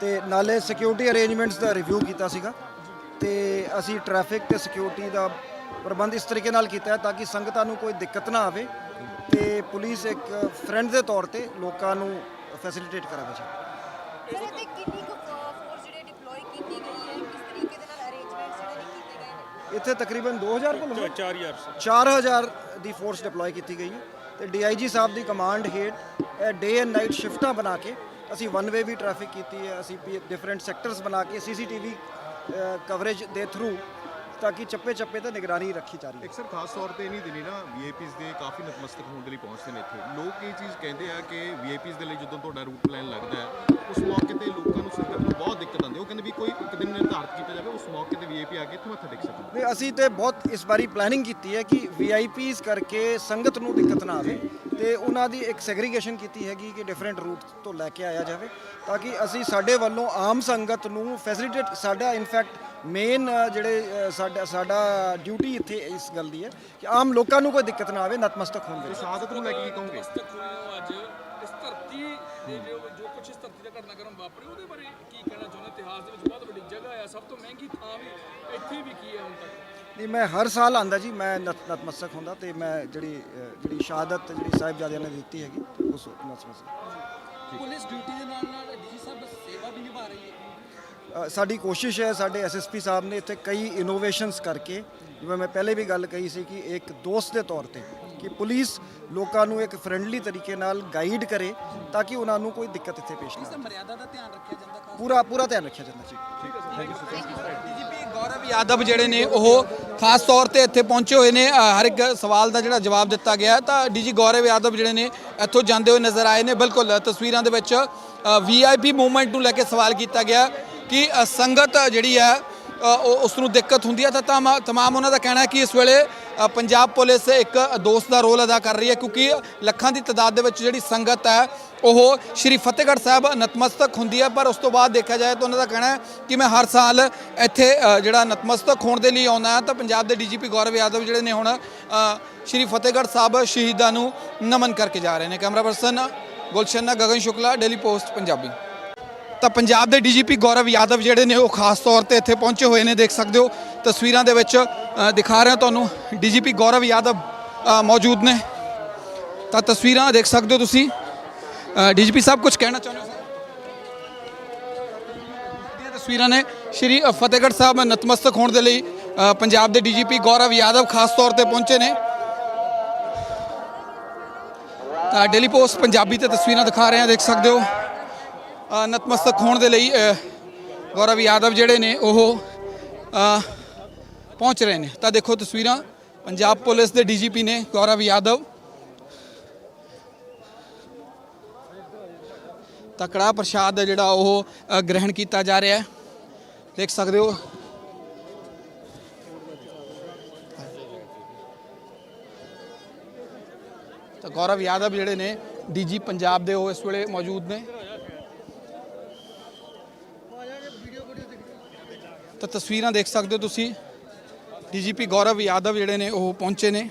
ਤੇ ਨਾਲੇ ਸਿਕਿਉਰਿਟੀ ਅਰੇਂਜਮੈਂਟਸ ਦਾ ਰਿਵਿਊ ਕੀਤਾ ਸੀਗਾ। ਤੇ ਅਸੀਂ ਟ੍ਰੈਫਿਕ ਤੇ ਸਿਕਿਉਰਿਟੀ ਦਾ ਪ੍ਰਬੰਧ ਇਸ ਤਰੀਕੇ ਨਾਲ ਕੀਤਾ ਹੈ ਤਾਂ ਕਿ ਸੰਗਤਾਂ ਨੂੰ ਕੋਈ ਦਿੱਕਤ ਨਾ ਆਵੇ ਤੇ ਪੁਲਿਸ ਇੱਕ ਫਰੈਂਡ ਦੇ ਤੌਰ ਤੇ ਲੋਕਾਂ ਨੂੰ ਫੈਸਿਲਿਟੇਟ ਕਰਾਵੇ ਜੀ ਤੇ ਕਿੰਨੀ ਕੁ ਫੋਰਸ ਜਿਹੜੇ ਡਿਪਲੋਏ ਕੀਤੀ ਗਈ ਹੈ ਕਿਸ ਤਰੀਕੇ ਦੇ ਨਾਲ ਅਰੇਂਜਮੈਂਟਸ ਜਿਹੜੇ ਨੇ ਕੀਤੇ ਗਏ ਨੇ? ਇੱਥੇ ਤਕਰੀਬਨ 2000 ਕੋਲ 4000 4000 ਦੀ ਫੋਰਸ ਡਿਪਲੋਏ ਕੀਤੀ ਗਈ ਹੈ ਤੇ ਡੀਆਈਜੀ ਸਾਹਿਬ ਦੀ ਕਮਾਂਡ ਹੇਠ ਇਹ ਡੇ ਐਂਡ ਨਾਈਟ ਸ਼ਿਫਟਾਂ ਬਣਾ ਕੇ ਅਸੀਂ ਵਨ ਵੇ ਵੀ ਟ੍ਰੈਫਿਕ ਕੀਤੀ ਹੈ ਅਸੀਂ ਡਿਫਰੈਂਟ ਸੈਕਟਰਸ ਬਣਾ ਕੇ ਸੀਸੀਟੀਵੀ ਕਵਰੇਜ ਦੇ ਥਰੂ ਤਾਂ ਕਿ ਚੱਪੇ ਚੱਪੇ ਤੇ ਨਿਗਰਾਨੀ ਰੱਖੀ ਜਾ ਰਹੀ ਹੈ। ਇੱਕ ਸਰ ਖਾਸ ਤੌਰ ਤੇ ਨਹੀਂ ਦਿਨੀ ਨਾ ਵੀਆਈਪੀਜ਼ ਦੇ ਕਾਫੀ ਨਤਮਸਤਕ ਹੋਣ ਦੇ ਲਈ ਪਹੁੰਚਦੇ ਨੇ ਇੱਥੇ। ਲੋਕ ਇਹ ਚੀਜ਼ ਕਹਿੰਦੇ ਆ ਕਿ ਵੀਆਈਪੀਜ਼ ਦੇ ਲਈ ਜਦੋਂ ਤੁਹਾਡਾ ਰੂਟ ਪਲਾਨ ਲੱਗਦਾ ਹੈ ਉਸ ਮੌਕੇ ਤੇ ਲੋਕਾਂ ਨੂੰ ਸੰਗਤ ਨੂੰ ਬਹੁਤ ਦਿੱਕਤ ਆਉਂਦੀ ਉਹ ਕਹਿੰਦੇ ਵੀ ਕੋਈ ਇੱਕ ਦਿਨ ਨਿਰਧਾਰਿਤ ਕੀਤਾ ਜਾਵੇ ਉਸ ਮੌਕੇ ਤੇ ਵੀਆਈਪੀ ਆ ਕੇ ਇੱਥੇ ਮੱਥਾ ਟੇਕ ਸਕਣ। ਨਹੀਂ ਅਸੀਂ ਤੇ ਬਹੁਤ ਇਸ ਵਾਰੀ ਪਲੈਨਿੰਗ ਕੀਤੀ ਹੈ ਕਿ ਵੀਆਈਪੀਜ਼ ਕਰਕੇ ਸੰਗਤ ਨੂੰ ਦਿੱਕਤ ਨਾ ਆਵੇ। ਤੇ ਉਹਨਾਂ ਦੀ ਇੱਕ ਸੈਗਰੀਗੇਸ਼ਨ ਕੀਤੀ ਹੈਗੀ ਕਿ ਡਿਫਰੈਂਟ ਰੂਟ ਤੋਂ ਲੈ ਕੇ ਆਇਆ ਜਾਵੇ ਤਾਂ ਕਿ ਅਸੀਂ ਸਾਡੇ ਵੱਲੋਂ ਆਮ ਸੰਗਤ ਨੂੰ ਫੈਸਿਲਿਟੇਟ ਸਾਡਾ ਇਨਫੈਕਟ ਮੇਨ ਜਿਹੜੇ ਸਾਡਾ ਸਾਡਾ ਡਿਊਟੀ ਇੱਥੇ ਇਸ ਗੱਲ ਦੀ ਹੈ ਕਿ ਆਮ ਲੋਕਾਂ ਨੂੰ ਕੋਈ ਦਿੱਕਤ ਨਾ ਆਵੇ ਨਤਮਸਤਕ ਹੋਣ ਦੇ। ਤੇ ਸ਼ਹਾਦਤ ਨੂੰ ਲੈ ਕੇ ਕੀ ਕਹੋਗੇ? ਅੱਜ। ਇਸ ਧਰਤੀ ਦੇ ਜੋ ਜੋ ਕੁਝ ਇਸ ਧਰਤੀ ਦਾ ਘਟਨਾਕ੍ਰਮ ਵਾਪਰੇ ਉਹਦੇ ਬਾਰੇ ਕੀ ਕਹਿਣਾ ਚਾਹੁੰਦੇ ਇਤਿਹਾਸ ਦੇ ਵਿੱਚ ਬਹੁਤ ਵੱਡੀ ਜਗ੍ਹਾ ਆ। ਸਭ ਤੋਂ ਮਹਿੰਗੀ ਥਾਂ ਵੀ ਇੱਥੇ ਵੀ ਕੀ ਹੈ ਹੁਣ ਤੱਕ? ਨਹੀਂ ਮੈਂ ਹਰ ਸਾਲ ਆਂਦਾ ਜੀ ਮੈਂ ਨਤ- ਨਤਮਸਤਕ ਹੁੰਦਾ ਤੇ ਮੈਂ ਜਿਹੜੀ ਅ, ਜਿਹੜੀ ਸ਼ਹਾਦਤ ਜਿਹੜੀ ਸਾਹਿਬਜ਼ਾਦਿਆਂ ਨੇ ਦਿੱਤੀ ਹੈਗੀ ਉਸ ਨਤਮਸਤਕ। ਪੁਲਿਸ ਡਿਊਟੀ ਦੇ ਨਾਲ ਨਾਲ ਡੀਜੀ ਸਾਹਿਬ ਸੇਵਾ ਵੀ ਨਿਭਾ ਰਹੀ ਹੈ। ਅ, ਸਾਡੀ ਕੋਸ਼ਿਸ਼ ਹੈ ਸਾਡੇ ਐਸਐਸਪੀ ਸਾਹਿਬ ਨੇ ਇੱਥੇ ਕਈ ਇਨੋਵੇਸ਼ਨਸ ਕਰਕੇ ਜਿਵੇਂ ਮੈਂ ਪਹਿਲੇ ਵੀ ਗੱਲ ਕਹੀ ਸੀ ਕਿ ਇੱਕ ਦੋਸਤ ਦੇ ਤੌਰ ਤੇ ਕਿ ਪੁਲਿਸ ਲੋਕਾਂ ਨੂੰ ਇੱਕ ਫ੍ਰੈਂਡਲੀ ਤਰੀਕੇ ਨਾਲ ਗਾਈਡ ਕਰੇ ਤਾਂ ਕਿ ਉਹਨਾਂ ਨੂੰ ਕੋਈ ਦਿੱਕਤ ਇੱਥੇ ਪੇਸ਼ ਨਾ ਆਵੇ। ਮਰਿਆਦਾ ਦਾ ਧਿਆਨ ਰੱਖਿਆ ਜਾਂਦਾ ਖਾਸ ਪੂਰਾ ਪੂਰਾ ਧਿਆਨ ਰੱਖਿਆ ਜਾਂਦਾ ਜੀ। ਡੀਜੀਪੀ ਗੌਰਵ ਯਾਦਵ ਜਿਹੜੇ ਨੇ ਉਹ ਖਾਸ ਤੌਰ ਤੇ ਇੱਥੇ ਪਹੁੰਚੇ ਹੋਏ ਨੇ। ਹਰ ਇੱਕ ਸਵਾਲ ਦਾ ਜਿਹੜਾ ਜਵਾਬ ਦਿੱਤਾ ਗਿਆ ਹੈ। ਤਾਂ ਡੀਜੀ ਗੌਰਵ ਯਾਦਵ ਜਿਹੜੇ ਨੇ ਇੱਥੋਂ ਜਾਂਦੇ ਹੋਏ ਨਜ਼ਰ ਆਏ ਨੇ। ਬਿਲਕੁਲ ਤਸਵੀਰਾਂ ਦੇ ਵਿੱਚ ਵੀਆਈਪੀ ਮੂਵਮੈਂਟ ਨੂੰ ਲੈ ਕੇ ਸਵਾਲ ਕੀਤਾ ਗਿਆ ਕਿ ਸੰਗਤ ਜਿਹੜੀ ਹੈ ਉਹ ਉਸ ਨੂੰ ਦਿੱਕਤ ਹੁੰਦੀ ਹੈ। ਤਾਂ ਤਮਾਮ ਉਹਨਾਂ ਦਾ ਕਹਿਣਾ ਹੈ ਕਿ ਇਸ ਵੇਲੇ ਪੰਜਾਬ ਪੁਲਿਸ ਇੱਕ ਦੋਸਤ ਦਾ ਰੋਲ ਅਦਾ ਕਰ ਰਹੀ ਹੈ ਕਿਉਂਕਿ ਲੱਖਾਂ ਦੀ ਤਾਦਾਦ ਦੇ ਵਿੱਚ ਜਿਹੜੀ ਸੰਗਤ ਹੈ, ਉਹ ਸ਼੍ਰੀ ਫਤਿਹਗੜ੍ਹ ਸਾਹਿਬ ਨਤਮਸਤਕ ਹੁੰਦੀ ਹੈ। ਪਰ ਉਸ ਤੋਂ ਬਾਅਦ ਦੇਖਿਆ ਜਾਏ ਤਾਂ ਉਹਨਾਂ ਦਾ ਕਹਿਣਾ ਹੈ ਕਿ ਮੈਂ ਹਰ ਸਾਲ ਇੱਥੇ ਜਿਹੜਾ ਨਤਮਸਤਕ ਹੋਣ ਦੇ ਲਈ ਆਉਂਦਾ ਹਾਂ ਤਾਂ ਪੰਜਾਬ ਦੇ ਡੀਜੀਪੀ ਗੌਰਵ ਯਾਦਵ ਜਿਹੜੇ ਨੇ ਹੁਣ ਸ਼੍ਰੀ ਫਤਿਹਗੜ੍ਹ ਸਾਹਿਬ ਸ਼ਹੀਦਾਂ ਨੂੰ ਨਮਨ ਕਰਕੇ ਜਾ ਰਹੇ ਨੇ। Camera person Gulshan Gagan Shukla, daily post, Punjabi. ਤਾਂ ਪੰਜਾਬ ਦੇ ਡੀਜੀਪੀ ਗੌਰਵ ਯਾਦਵ ਜਿਹੜੇ ਨੇ, ਉਹ ਖਾਸ ਤੌਰ ਤੇ ਇੱਥੇ ਪਹੁੰਚੇ ਹੋਏ ਨੇ, ਦੇਖ ਸਕਦੇ ਹੋ। ਤਸਵੀਰਾਂ ਦੇ ਵਿੱਚ ਦਿਖਾ ਰਿਹਾ ਤੁਹਾਨੂੰ ਡੀਜੀਪੀ ਗੌਰਵ ਯਾਦਵ ਮੌਜੂਦ ਨੇ। ਤਾਂ ਤਸਵੀਰਾਂ ਦੇਖ ਸਕਦੇ ਹੋ ਤੁਸੀਂ। ਡੀਜੀਪੀ ਸਾਹਿਬ ਕੁਝ ਕਹਿਣਾ ਚਾਹੁੰਦੇ ਹੋ? ਤਸਵੀਰਾਂ ਨੇ ਸ਼੍ਰੀ ਫਤਿਹਗੜ੍ਹ ਸਾਹਿਬ ਨਤਮਸਤਕ ਹੋਣ ਦੇ ਲਈ ਪੰਜਾਬ ਦੇ ਡੀਜੀਪੀ ਗੌਰਵ ਯਾਦਵ ਖਾਸ ਤੌਰ ਤੇ ਪਹੁੰਚੇ ਨੇ। ਤਾਂ ਡੇਲੀ ਪੋਸਟ ਪੰਜਾਬੀ ਤੇ ਤਸਵੀਰਾਂ ਦਿਖਾ ਰਹੇ ਹਾਂ, ਦੇਖ ਸਕਦੇ ਹੋ। ਨਤਮਸਤਕ ਹੋਣ ਦੇ ਲਈ ਗੌਰਵ ਯਾਦਵ ਜਿਹੜੇ ਨੇ, ਉਹ ਪਹੁੰਚ ਰਹੇ ਨੇ। ਤਾਂ ਦੇਖੋ ਤਸਵੀਰਾਂ। ਪੰਜਾਬ ਪੁਲਿਸ ਦੇ ਡੀਜੀਪੀ ਨੇ ਗੌਰਵ ਯਾਦਵ। ਤਕੜਾ ਪ੍ਰਸ਼ਾਦ ਜਿਹੜਾ ਉਹ ਗ੍ਰਹਿਣ ਕੀਤਾ ਜਾ ਰਿਹਾ ਹੈ। ਦੇਖ ਸਕਦੇ ਹੋ। ਤਾਂ ਗੌਰਵ ਯਾਦਵ ਜਿਹੜੇ ਨੇ, ਡੀਜੀ ਪੰਜਾਬ ਦੇ ਉਹ ਇਸ ਵੇਲੇ ਮੌਜੂਦ ਨੇ। ਤਾਂ ਤਸਵੀਰਾਂ ਦੇਖ ਸਕਦੇ ਹੋ ਤੁਸੀਂ। ਡੀਜੀਪੀ ਗੌਰਵ ਯਾਦਵ ਜਿਹੜੇ ਨੇ ਉਹ ਪਹੁੰਚੇ ਨੇ।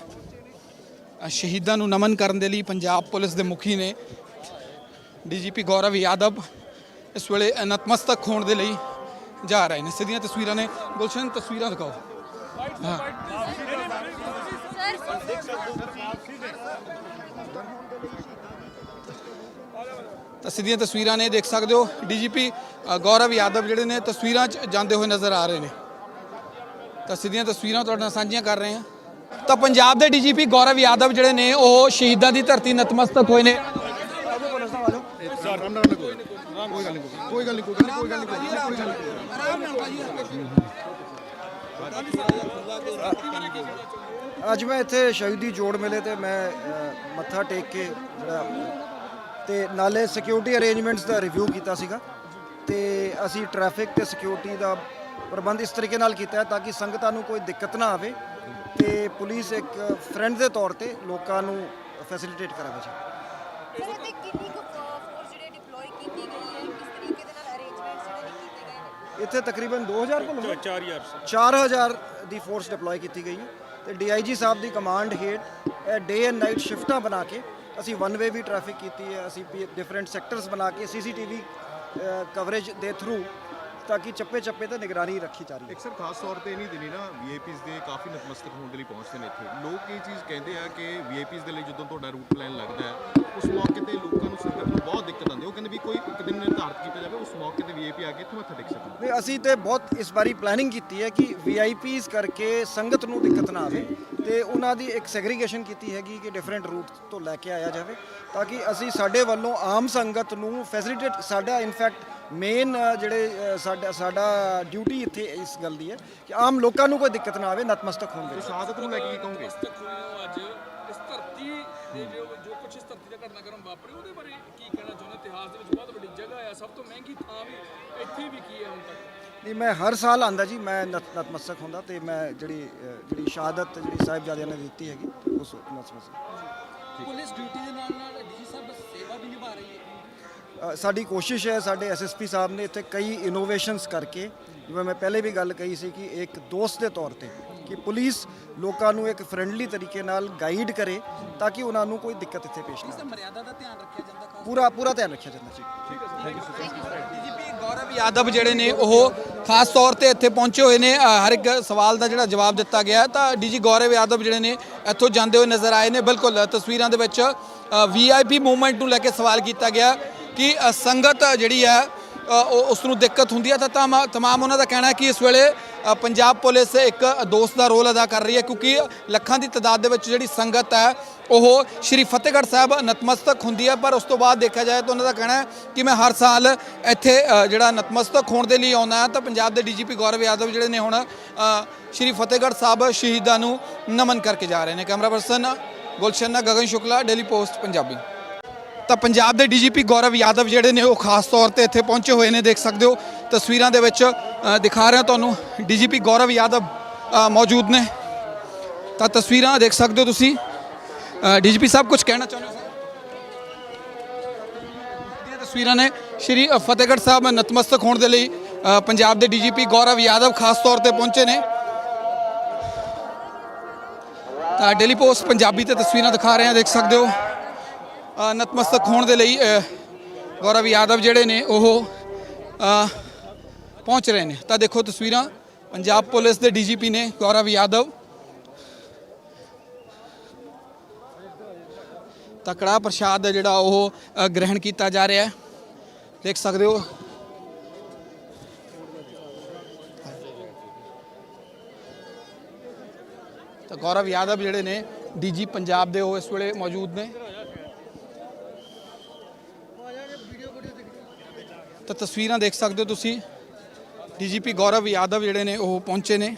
ਸ਼ਹੀਦਾਂ ਨੂੰ ਨਮਨ ਕਰਨ ਦੇ ਲਈ ਪੰਜਾਬ ਪੁਲਿਸ ਦੇ ਮੁਖੀ ਨੇ ਡੀਜੀਪੀ ਗੌਰਵ ਯਾਦਵ ਇਸ ਵੇਲੇ ਨਤਮਸਤਕ ਹੋਣ ਦੇ ਲਈ ਜਾ ਰਹੇ ਨੇ। ਸਿੱਧੀਆਂ ਤਸਵੀਰਾਂ ਨੇ। ਗੁਲਸ਼ਨ, ਤਸਵੀਰਾਂ ਦਿਖਾਓ। ਹਾਂ। ਤਾਂ ਸਿੱਧੀਆਂ ਤਸਵੀਰਾਂ ਨੇ ਦੇਖ ਸਕਦੇ ਹੋ। ਡੀਜੀਪੀ ਗੌਰਵ ਯਾਦਵ ਜਿਹੜੇ ਨੇ ਤਸਵੀਰਾਂ 'ਚ ਜਾਂਦੇ ਹੋਏ ਨਜ਼ਰ ਆ ਰਹੇ ਨੇ। ਤਾਂ ਸਿੱਧੀਆਂ ਤਸਵੀਰਾਂ ਤੁਹਾਡੇ ਨਾਲ ਸਾਂਝੀਆਂ ਕਰ ਰਹੇ ਹਾਂ। ਤਾਂ ਪੰਜਾਬ ਦੇ ਡੀਜੀਪੀ ਗੌਰਵ ਯਾਦਵ ਜਿਹੜੇ ਨੇ, ਉਹ ਸ਼ਹੀਦਾਂ ਦੀ ਧਰਤੀ ਨਤਮਸਤਕ ਹੋਏ ਨੇ। ਕੋਈ ਗੱਲ ਨਹੀਂ ਕੋਈ ਗੱਲ ਨਹੀਂ ਕੋਈ ਗੱਲ ਨਹੀਂ ਅੱਜ ਮੈਂ ਇੱਥੇ ਸ਼ਹੀਦੀ ਜੋੜ ਮੇਲੇ ਤੇ ਮੈਂ ਮੱਥਾ ਟੇਕ ਕੇ ਜਿਹੜਾ, ਤੇ ਨਾਲੇ ਸਿਕਿਉਰਿਟੀ ਅਰੇਂਜਮੈਂਟਸ ਦਾ ਰਿਵਿਊ ਕੀਤਾ ਸੀਗਾ। ਤੇ ਅਸੀਂ ਟ੍ਰੈਫਿਕ ਤੇ ਸਿਕਿਉਰਿਟੀ ਦਾ ਪ੍ਰਬੰਧ ਇਸ ਤਰੀਕੇ ਨਾਲ ਕੀਤਾ ਹੈ ਤਾਂ ਕਿ ਸੰਗਤਾਂ ਨੂੰ ਕੋਈ ਦਿੱਕਤ ਨਾ ਆਵੇ ਤੇ ਪੁਲਿਸ ਇੱਕ ਫਰੈਂਡ ਦੇ ਤੌਰ ਤੇ ਲੋਕਾਂ ਨੂੰ ਫੈਸਿਲਿਟੇਟ ਕਰਾਂਗੇ ਜੀ ਸਰ ਇੱਥੇ ਕਿੰਨੀ ਕੁ ਫੋਰਸ ਜਿਹੜੇ ਡਿਪਲੋਏ ਕੀਤੀ ਗਈ ਹੈ ਕਿਸ ਤਰੀਕੇ ਦੇ ਨਾਲ ਅਰੇਂਜਮੈਂਟਸ ਜਿਹੜੇ ਨੇ ਕੀਤੇ ਗਏ ਨੇ? ਇੱਥੇ ਤਕਰੀਬਨ 2000 ਕੋਲ 4000 4000 ਦੀ ਫੋਰਸ ਡਿਪਲੋਏ ਕੀਤੀ ਗਈ ਹੈ ਤੇ ਡੀਆਈਜੀ ਸਾਹਿਬ ਦੀ ਕਮਾਂਡ ਹੇਠ ਡੇ ਐਂਡ ਨਾਈਟ ਸ਼ਿਫਟਾਂ ਬਣਾ ਕੇ ਅਸੀਂ ਵਨ ਵੇ ਵੀ ਟ੍ਰੈਫਿਕ ਕੀਤੀ ਹੈ ਅਸੀਂ ਡਿਫਰੈਂਟ ਸੈਕਟਰਸ ਬਣਾ ਕੇ ਸੀਸੀਟੀਵੀ ਕਵਰੇਜ ਦੇ ਥਰੂ ਤਾਂ ਕਿ ਚੱਪੇ ਚੱਪੇ ਤੇ ਨਿਗਰਾਨੀ ਰੱਖੀ ਜਾ ਰਹੀ ਹੈ ਇੱਕ ਸਰ ਖਾਸ ਤੌਰ ਤੇ ਨਹੀਂ ਦਿਨੀ ਨਾ ਵੀਆਈਪੀਜ਼ ਦੇ ਕਾਫੀ ਨਤਮਸਤਕ ਹੋਣ ਦੇ ਲਈ ਪਹੁੰਚਦੇ ਨੇ ਇੱਥੇ ਲੋਕ ਇਹ ਚੀਜ਼ ਕਹਿੰਦੇ ਆ ਕਿ ਵੀਆਈਪੀਜ਼ ਦੇ ਲਈ ਜਦੋਂ ਤੁਹਾਡਾ ਰੂਟ ਪਲਾਨ ਲੱਗਦਾ ਹੈ ਉਸ ਮੌਕੇ ਤੇ ਲੋਕਾਂ ਨੂੰ ਸੰਗਤ ਨੂੰ ਬਹੁਤ ਦਿੱਕਤ ਆਉਂਦੀ ਹੈ। ਉਹ ਕਹਿੰਦੇ ਵੀ ਕੋਈ ਇੱਕ ਦਿਨ ਨਿਰਧਾਰਿਤ ਕੀਤਾ ਜਾਵੇ ਉਸ ਮੌਕੇ ਤੇ ਵੀਆਈਪੀ ਆ ਕੇ ਇੱਥੇ ਮੱਥਾ ਟੇਕ ਸਕਣ ਨਹੀਂ ਅਸੀਂ ਤੇ ਬਹੁਤ ਇਸ ਵਾਰੀ ਪਲੈਨਿੰਗ ਕੀਤੀ ਹੈ ਕਿ ਵੀਆਈਪੀਜ਼ ਕਰਕੇ ਸੰਗਤ ਨੂੰ ਦਿੱਕਤ ਨਾ ਆਵੇ ਤੇ ਉਹਨਾਂ ਦੀ ਇੱਕ ਸੈਗਰੀਗੇਸ਼ਨ ਕੀਤੀ ਹੈਗੀ ਕਿ ਡਿਫਰੈਂਟ ਰੂਟ ਤੋਂ ਲੈ ਕੇ ਆਇਆ ਜਾਵੇ ਤਾਂ ਕਿ ਅਸੀਂ ਸਾਡੇ ਵੱਲੋਂ ਆਮ ਸੰਗਤ ਨੂੰ ਫੈਸਿਲਿਟੇਟ ਸਾਡਾ ਇਨਫੈਕਟ ਮੇਨ ਜਿਹੜੇ ਸਾਡਾ ਸਾਡਾ ਡਿਊਟੀ ਇੱਥੇ ਇਸ ਗੱਲ ਦੀ ਹੈ ਕਿ ਆਮ ਲੋਕਾਂ ਨੂੰ ਕੋਈ ਦਿੱਕਤ ਨਾ ਆਵੇ ਨਤਮਸਤਕ ਹੋਣ ਦੇ ਸ਼ਹਾਦਤ ਨੂੰ ਲੈ ਕੇ ਕੀ ਕਹੋਗੇ? ਅੱਜ। ਇਸ ਧਰਤੀ ਦੇ ਜੋ ਜੋ ਕੁਝ ਇਸ ਧਰਤੀ ਦਾ ਘਟਨਾਕ੍ਰਮ ਵਾਪਰੇ ਉਹਦੇ ਬਾਰੇ ਕੀ ਕਹਿਣਾ ਚਾਹੁੰਦੇ ਇਤਿਹਾਸ ਦੇ ਵਿੱਚ ਬਹੁਤ ਵੱਡੀ ਜਗ੍ਹਾ ਆ ਸਭ ਤੋਂ ਮਹਿੰਗੀ ਥਾਂ ਵੀ ਇੱਥੇ ਵੀ ਕੀ ਹੈ ਹੁਣ ਤੱਕ? ਨਹੀਂ ਮੈਂ ਹਰ ਸਾਲ ਆਂਦਾ ਜੀ ਮੈਂ ਨਤ- ਨਤਮਸਤਕ ਹੁੰਦਾ ਤੇ ਮੈਂ ਜਿਹੜੀ ਅ, ਜਿਹੜੀ ਸ਼ਹਾਦਤ ਜਿਹੜੀ ਸਾਹਿਬਜ਼ਾਦਿਆਂ ਨੇ ਦਿੱਤੀ ਹੈਗੀ ਉਸ ਨਤਮਸਤਕ ਪੁਲਿਸ ਡਿਊਟੀ ਦੇ ਨਾਲ ਨਾਲ ਡੀਜੀ ਸਾਹਿਬ ਸੇਵਾ ਵੀ ਨਿਭਾ ਰਹੀ ਹੈ। ਅ, ਸਾਡੀ ਕੋਸ਼ਿਸ਼ ਹੈ ਸਾਡੇ ਐਸਐਸਪੀ ਸਾਹਿਬ ਨੇ ਇੱਥੇ ਕਈ ਇਨੋਵੇਸ਼ਨਸ ਕਰਕੇ ਜਿਵੇਂ ਮੈਂ ਪਹਿਲੇ ਵੀ ਗੱਲ ਕਹੀ ਸੀ ਕਿ ਇੱਕ ਦੋਸਤ ਦੇ ਤੌਰ ਤੇ ਕਿ ਪੁਲਿਸ ਲੋਕਾਂ ਨੂੰ ਇੱਕ ਫ੍ਰੈਂਡਲੀ ਤਰੀਕੇ ਨਾਲ ਗਾਈਡ ਕਰੇ ਤਾਂ ਕਿ ਉਹਨਾਂ ਨੂੰ ਕੋਈ ਦਿੱਕਤ ਇੱਥੇ ਪੇਸ਼ ਨਾ ਆਵੇ। ਮਰਿਆਦਾ ਦਾ ਧਿਆਨ ਰੱਖਿਆ ਜਾਂਦਾ ਖਾਸ ਪੂਰਾ ਪੂਰਾ ਧਿਆਨ ਰੱਖਿਆ ਜਾਂਦਾ ਜੀ। ਡੀਜੀਪੀ ਗੌਰਵ ਯਾਦਵ ਜਿਹੜੇ ਨੇ, ਉਹ ਖਾਸ ਤੌਰ ਤੇ ਇੱਥੇ ਪਹੁੰਚੇ ਹੋਏ ਨੇ। ਹਰ ਇੱਕ ਸਵਾਲ ਦਾ ਜਿਹੜਾ ਜਵਾਬ ਦਿੱਤਾ ਗਿਆ ਹੈ। ਤਾਂ ਡੀਜੀ ਗੌਰਵ ਯਾਦਵ ਜਿਹੜੇ ਨੇ, ਇੱਥੋਂ ਜਾਂਦੇ ਹੋਏ ਨਜ਼ਰ ਆਏ ਨੇ। ਬਿਲਕੁਲ, ਤਸਵੀਰਾਂ ਦੇ ਵਿੱਚ ਵੀਆਈਪੀ ਮੂਵਮੈਂਟ ਨੂੰ ਲੈ ਕੇ ਸਵਾਲ ਕੀਤਾ ਗਿਆ ਕਿ ਸੰਗਤ ਜਿਹੜੀ ਹੈ ਉਹ ਉਸ ਨੂੰ ਦਿੱਕਤ ਹੁੰਦੀ ਹੈ। ਤਾਂ ਤਮਾ- ਤਮਾਮ ਉਹਨਾਂ ਦਾ ਕਹਿਣਾ ਹੈ ਕਿ ਇਸ ਵੇਲੇ ਪੰਜਾਬ ਪੁਲਿਸ ਇੱਕ ਦੋਸਤ ਦਾ ਰੋਲ ਅਦਾ ਕਰ ਰਹੀ ਹੈ ਕਿਉਂਕਿ ਲੱਖਾਂ ਦੀ ਤਦਾਦ ਦੇ ਵਿੱਚ ਜਿਹੜੀ ਸੰਗਤ ਹੈ, ਉਹ ਸ਼੍ਰੀ ਫਤਿਹਗੜ੍ਹ ਸਾਹਿਬ ਨਤਮਸਤਕ ਹੁੰਦੀ ਹੈ, ਪਰ ਉਸ ਤੋਂ ਬਾਅਦ ਦੇਖਿਆ ਜਾਏ ਤਾਂ ਉਹਨਾਂ ਦਾ ਕਹਿਣਾ ਹੈ ਕਿ ਮੈਂ ਹਰ ਸਾਲ ਇੱਥੇ ਜਿਹੜਾ ਨਤਮਸਤਕ ਹੋਣ ਦੇ ਲਈ ਆਉਂਦਾ ਹਾਂ ਤਾਂ ਪੰਜਾਬ ਦੇ ਡੀਜੀਪੀ ਗੌਰਵ ਯਾਦਵ ਜਿਹੜੇ ਨੇ ਹੁਣ ਸ਼੍ਰੀ ਫਤਿਹਗੜ੍ਹ ਸਾਹਿਬ ਸ਼ਹੀਦਾਂ ਨੂੰ ਨਮਨ ਕਰਕੇ ਜਾ ਰਹੇ ਨੇ। Camera person Gulshan Gagan Shukla, daily post, Punjabi. ਤਾਂ ਪੰਜਾਬ ਦੇ ਡੀਜੀਪੀ ਗੌਰਵ ਯਾਦਵ ਜਿਹੜੇ ਨੇ ਉਹ ਖਾਸ ਤੌਰ ਤੇ ਇੱਥੇ ਪਹੁੰਚੇ ਹੋਏ ਨੇ, ਦੇਖ ਸਕਦੇ ਹੋ। ਤਸਵੀਰਾਂ ਦੇ ਵਿੱਚ ਦਿਖਾ ਰਿਹਾ ਤੁਹਾਨੂੰ ਡੀਜੀਪੀ ਗੌਰਵ ਯਾਦਵ ਮੌਜੂਦ ਨੇ। ਤਾਂ ਤਸਵੀਰਾਂ ਦੇਖ ਸਕਦੇ ਹੋ ਤੁਸੀਂ। ਡੀਜੀਪੀ ਸਾਹਿਬ ਕੁਝ ਕਹਿਣਾ ਚਾਹੁੰਦੇ ਹੋ ਸਰ? ਤਸਵੀਰਾਂ ਨੇ। ਸ਼੍ਰੀ ਫਤਿਹਗੜ੍ਹ ਸਾਹਿਬ ਨਤਮਸਤਕ ਹੋਣ ਦੇ ਲਈ ਪੰਜਾਬ ਦੇ ਡੀਜੀਪੀ ਗੌਰਵ ਯਾਦਵ ਖਾਸ ਤੌਰ ਤੇ ਪਹੁੰਚੇ ਨੇ। ਤਾਂ ਡੇਲੀ ਪੋਸਟ ਪੰਜਾਬੀ ਤੇ ਤਸਵੀਰਾਂ ਦਿਖਾ ਰਹੇ ਹਾਂ ਦੇਖ ਸਕਦੇ ਹੋ। ਨਤਮਸਤਕ ਹੋਣ ਦੇ ਲਈ ਗੌਰਵ ਯਾਦਵ ਜਿਹੜੇ ਨੇ, ਉਹ ਪਹੁੰਚ ਰਹੇ ਨੇ। ਤਾਂ ਦੇਖੋ ਤਸਵੀਰਾਂ, ਪੰਜਾਬ ਪੁਲਿਸ ਦੇ ਡੀਜੀਪੀ ਨੇ, ਗੌਰਵ ਯਾਦਵ। ਤਕੜਾ ਪ੍ਰਸ਼ਾਦ ਹੈ ਜਿਹੜਾ ਉਹ ਗ੍ਰਹਿਣ ਕੀਤਾ ਜਾ ਰਿਹਾ ਹੈ। ਦੇਖ ਸਕਦੇ ਹੋ। ਤਾਂ ਗੌਰਵ ਯਾਦਵ ਜਿਹੜੇ ਨੇ, ਡੀਜੀ ਪੰਜਾਬ ਦੇ ਉਹ ਇਸ ਵੇਲੇ ਮੌਜੂਦ ਨੇ। ਤਾਂ ਤਸਵੀਰਾਂ ਦੇਖ ਸਕਦੇ ਹੋ ਤੁਸੀਂ। ਡੀਜੀਪੀ ਗੌਰਵ ਯਾਦਵ ਜਿਹੜੇ ਨੇ, ਉਹ ਪਹੁੰਚੇ ਨੇ।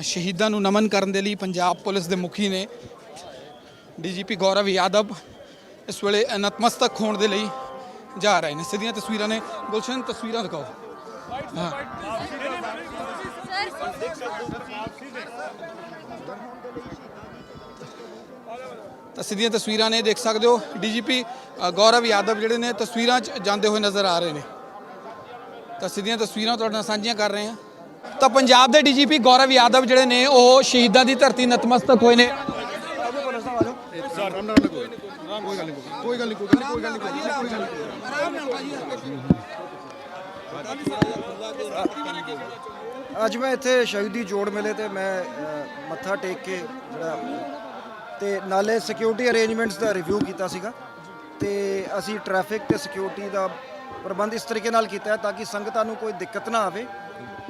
ਸ਼ਹੀਦਾਂ ਨੂੰ ਨਮਨ ਕਰਨ ਦੇ ਲਈ ਪੰਜਾਬ ਪੁਲਿਸ ਦੇ ਮੁਖੀ ਨੇ। ਡੀਜੀਪੀ ਗੌਰਵ ਯਾਦਵ ਇਸ ਵੇਲੇ ਨਤਮਸਤਕ ਹੋਣ ਦੇ ਲਈ ਜਾ ਰਹੇ ਨੇ। ਸਿੱਧੀਆਂ ਤਸਵੀਰਾਂ ਨੇ। ਗੁਲਸ਼ਨ, ਤਸਵੀਰਾਂ ਦਿਖਾਓ। ਤਾਂ ਸਿੱਧੀਆਂ ਤਸਵੀਰਾਂ ਨੇ ਦੇਖ ਸਕਦੇ ਹੋ। ਡੀਜੀਪੀ ਗੌਰਵ ਯਾਦਵ ਜਿਹੜੇ ਨੇ ਤਸਵੀਰਾਂ 'ਚ ਜਾਂਦੇ ਹੋਏ ਨਜ਼ਰ ਆ ਰਹੇ ਨੇ। ਤਾਂ ਸਿੱਧੀਆਂ ਤਸਵੀਰਾਂ ਤੁਹਾਡੇ ਨਾਲ ਸਾਂਝੀਆਂ ਕਰ ਰਹੇ ਹਾਂ। ਤਾਂ ਪੰਜਾਬ ਦੇ ਡੀਜੀਪੀ ਗੌਰਵ ਯਾਦਵ ਜਿਹੜੇ ਨੇ, ਉਹ ਸ਼ਹੀਦਾਂ ਦੀ ਧਰਤੀ ਨਤਮਸਤਕ ਹੋਏ ਨੇ। ਕੋਈ ਗੱਲ ਨਹੀਂ ਕੋਈ ਗੱਲ ਨਹੀਂ ਕੋਈ ਗੱਲ ਨਹੀਂ ਕੋਈ ਗੱਲ ਨਹੀਂ ਕੋਈ ਗੱਲ ਨਹੀਂ ਅੱਜ ਮੈਂ ਇੱਥੇ ਸ਼ਹੀਦੀ ਜੋੜ ਮੇਲੇ ਤੇ ਮੈਂ ਮੱਥਾ ਟੇਕ ਕੇ ਜਿਹੜਾ ਤੇ ਨਾਲੇ ਸਿਕਿਉਰਿਟੀ ਅਰੇਂਜਮੈਂਟਸ ਦਾ ਰਿਵਿਊ ਕੀਤਾ ਸੀਗਾ। ਤੇ ਅਸੀਂ ਟ੍ਰੈਫਿਕ ਤੇ ਸਿਕਿਉਰਿਟੀ ਦਾ ਪ੍ਰਬੰਧ ਇਸ ਤਰੀਕੇ ਨਾਲ ਕੀਤਾ ਹੈ ਤਾਂ ਕਿ ਸੰਗਤਾਂ ਨੂੰ ਕੋਈ ਦਿੱਕਤ ਨਾ ਆਵੇ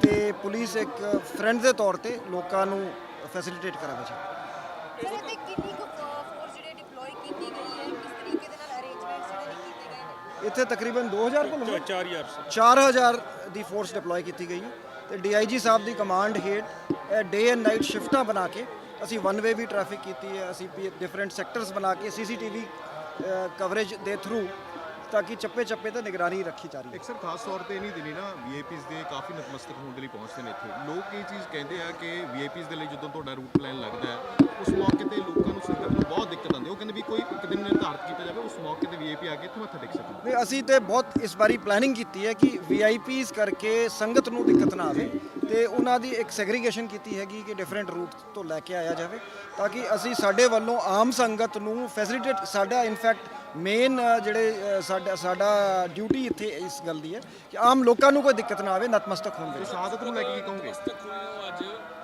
ਤੇ ਪੁਲਿਸ ਇੱਕ ਫਰੈਂਡ ਦੇ ਤੌਰ ਤੇ ਲੋਕਾਂ ਨੂੰ ਫੈਸਿਲਿਟੇਟ ਕਰਾਵੇ ਜੀ ਸਰ ਇੱਥੇ ਕਿੰਨੀ ਕੁ ਫੋਰਸ ਜਿਹੜੇ ਡਿਪਲੋਏ ਕੀਤੀ ਗਈ ਹੈ? ਕਿਸ ਤਰੀਕੇ ਦੇ ਨਾਲ ਅਰੇਂਜਮੈਂਟਸ ਜਿਹੜੇ ਨੇ ਕੀਤੇ ਗਏ ਨੇ? ਇੱਥੇ ਤਕਰੀਬਨ 2000 ਕੋਲ 4000 4000 ਦੀ ਫੋਰਸ ਡਿਪਲੋਏ ਕੀਤੀ ਗਈ ਹੈ। ਤੇ ਡੀਆਈਜੀ ਸਾਹਿਬ ਦੀ ਕਮਾਂਡ ਹੇਠ ਡੇ ਐਂਡ ਨਾਈਟ ਸ਼ਿਫਟਾਂ ਬਣਾ ਕੇ ਅਸੀਂ ਵਨ ਵੇ ਵੀ ਟ੍ਰੈਫਿਕ ਕੀਤੀ ਹੈ। ਅਸੀਂ ਡਿਫਰੈਂਟ ਸੈਕਟਰਸ ਬਣਾ ਕੇ ਸੀਸੀਟੀਵੀ ਕਵਰੇਜ ਦੇ ਥਰੂ ਤਾਂ ਕਿ ਚੱਪੇ ਚੱਪੇ ਤੇ ਨਿਗਰਾਨੀ ਰੱਖੀ ਜਾ ਰਹੀ ਹੈ। ਇੱਕ ਸਰ ਖਾਸ ਤੌਰ ਤੇ ਨਹੀਂ ਦਿਨੀ ਨਾ ਵੀਆਈਪੀਜ਼ ਦੇ ਕਾਫੀ ਨਤਮਸਤਕ ਹੋਣ ਦੇ ਲਈ ਪਹੁੰਚਦੇ ਨੇ ਇੱਥੇ। ਲੋਕ ਇਹ ਚੀਜ਼ ਕਹਿੰਦੇ ਆ ਕਿ ਵੀਆਈਪੀਜ਼ ਦੇ ਲਈ ਜਦੋਂ ਤੁਹਾਡਾ ਰੂਟ ਪਲਾਨ ਲੱਗਦਾ ਹੈ ਉਸ ਮੌਕੇ ਤੇ ਲੋਕਾਂ ਨੂੰ ਸੰਗਤ ਨੂੰ ਬਹੁਤ ਦਿੱਕਤ ਆਉਂਦੀ ਹੈ। ਉਹ ਕਹਿੰਦੇ ਵੀ ਕੋਈ ਇੱਕ ਦਿਨ ਨਿਰਧਾਰਤ ਕੀਤਾ ਜਾਵੇ ਉਸ ਮੌਕੇ ਤੇ ਵੀਆਈਪੀ ਆ ਕੇ ਇੱਥੇ ਮੱਥਾ ਟੇਕ ਸਕਣ। ਨਹੀਂ ਅਸੀਂ ਤੇ ਬਹੁਤ ਇਸ ਵਾਰੀ ਪਲੈਨਿੰਗ ਕੀਤੀ ਹੈ ਕਿ ਵੀਆਈਪੀਜ਼ ਕਰਕੇ ਸੰਗਤ ਨੂੰ ਦਿੱਕਤ ਨਾ ਆਵੇ। ਤੇ ਉਹਨਾਂ ਦੀ ਇੱਕ ਸੈਗਰੀਗੇਸ਼ਨ ਕੀਤੀ ਹੈਗੀ ਕਿ ਡਿਫਰੈਂਟ ਰੂਟ ਤੋਂ ਲੈ ਕੇ ਆਇਆ ਜਾਵੇ ਤਾਂ ਕਿ ਅਸੀਂ ਸਾਡੇ ਵੱਲੋਂ ਆਮ ਸੰਗਤ ਨੂੰ ਫੈਸਿਲਿਟੇਟ ਸਾਡਾ ਇਨਫੈਕਟ ਮੇਨ ਜਿਹੜੇ ਸਾਡਾ ਸਾਡਾ ਡਿਊਟੀ ਇੱਥੇ ਇਸ ਗੱਲ ਦੀ ਹੈ ਕਿ ਆਮ ਲੋਕਾਂ ਨੂੰ ਕੋਈ ਦਿੱਕਤ ਨਾ ਆਵੇ ਨਤਮਸਤਕ ਹੋਣ ਦੇ ਸ਼ਹਾਦਤ ਨੂੰ ਲੈ ਕੇ ਕੀ ਕਹੋਗੇ? ਅੱਜ।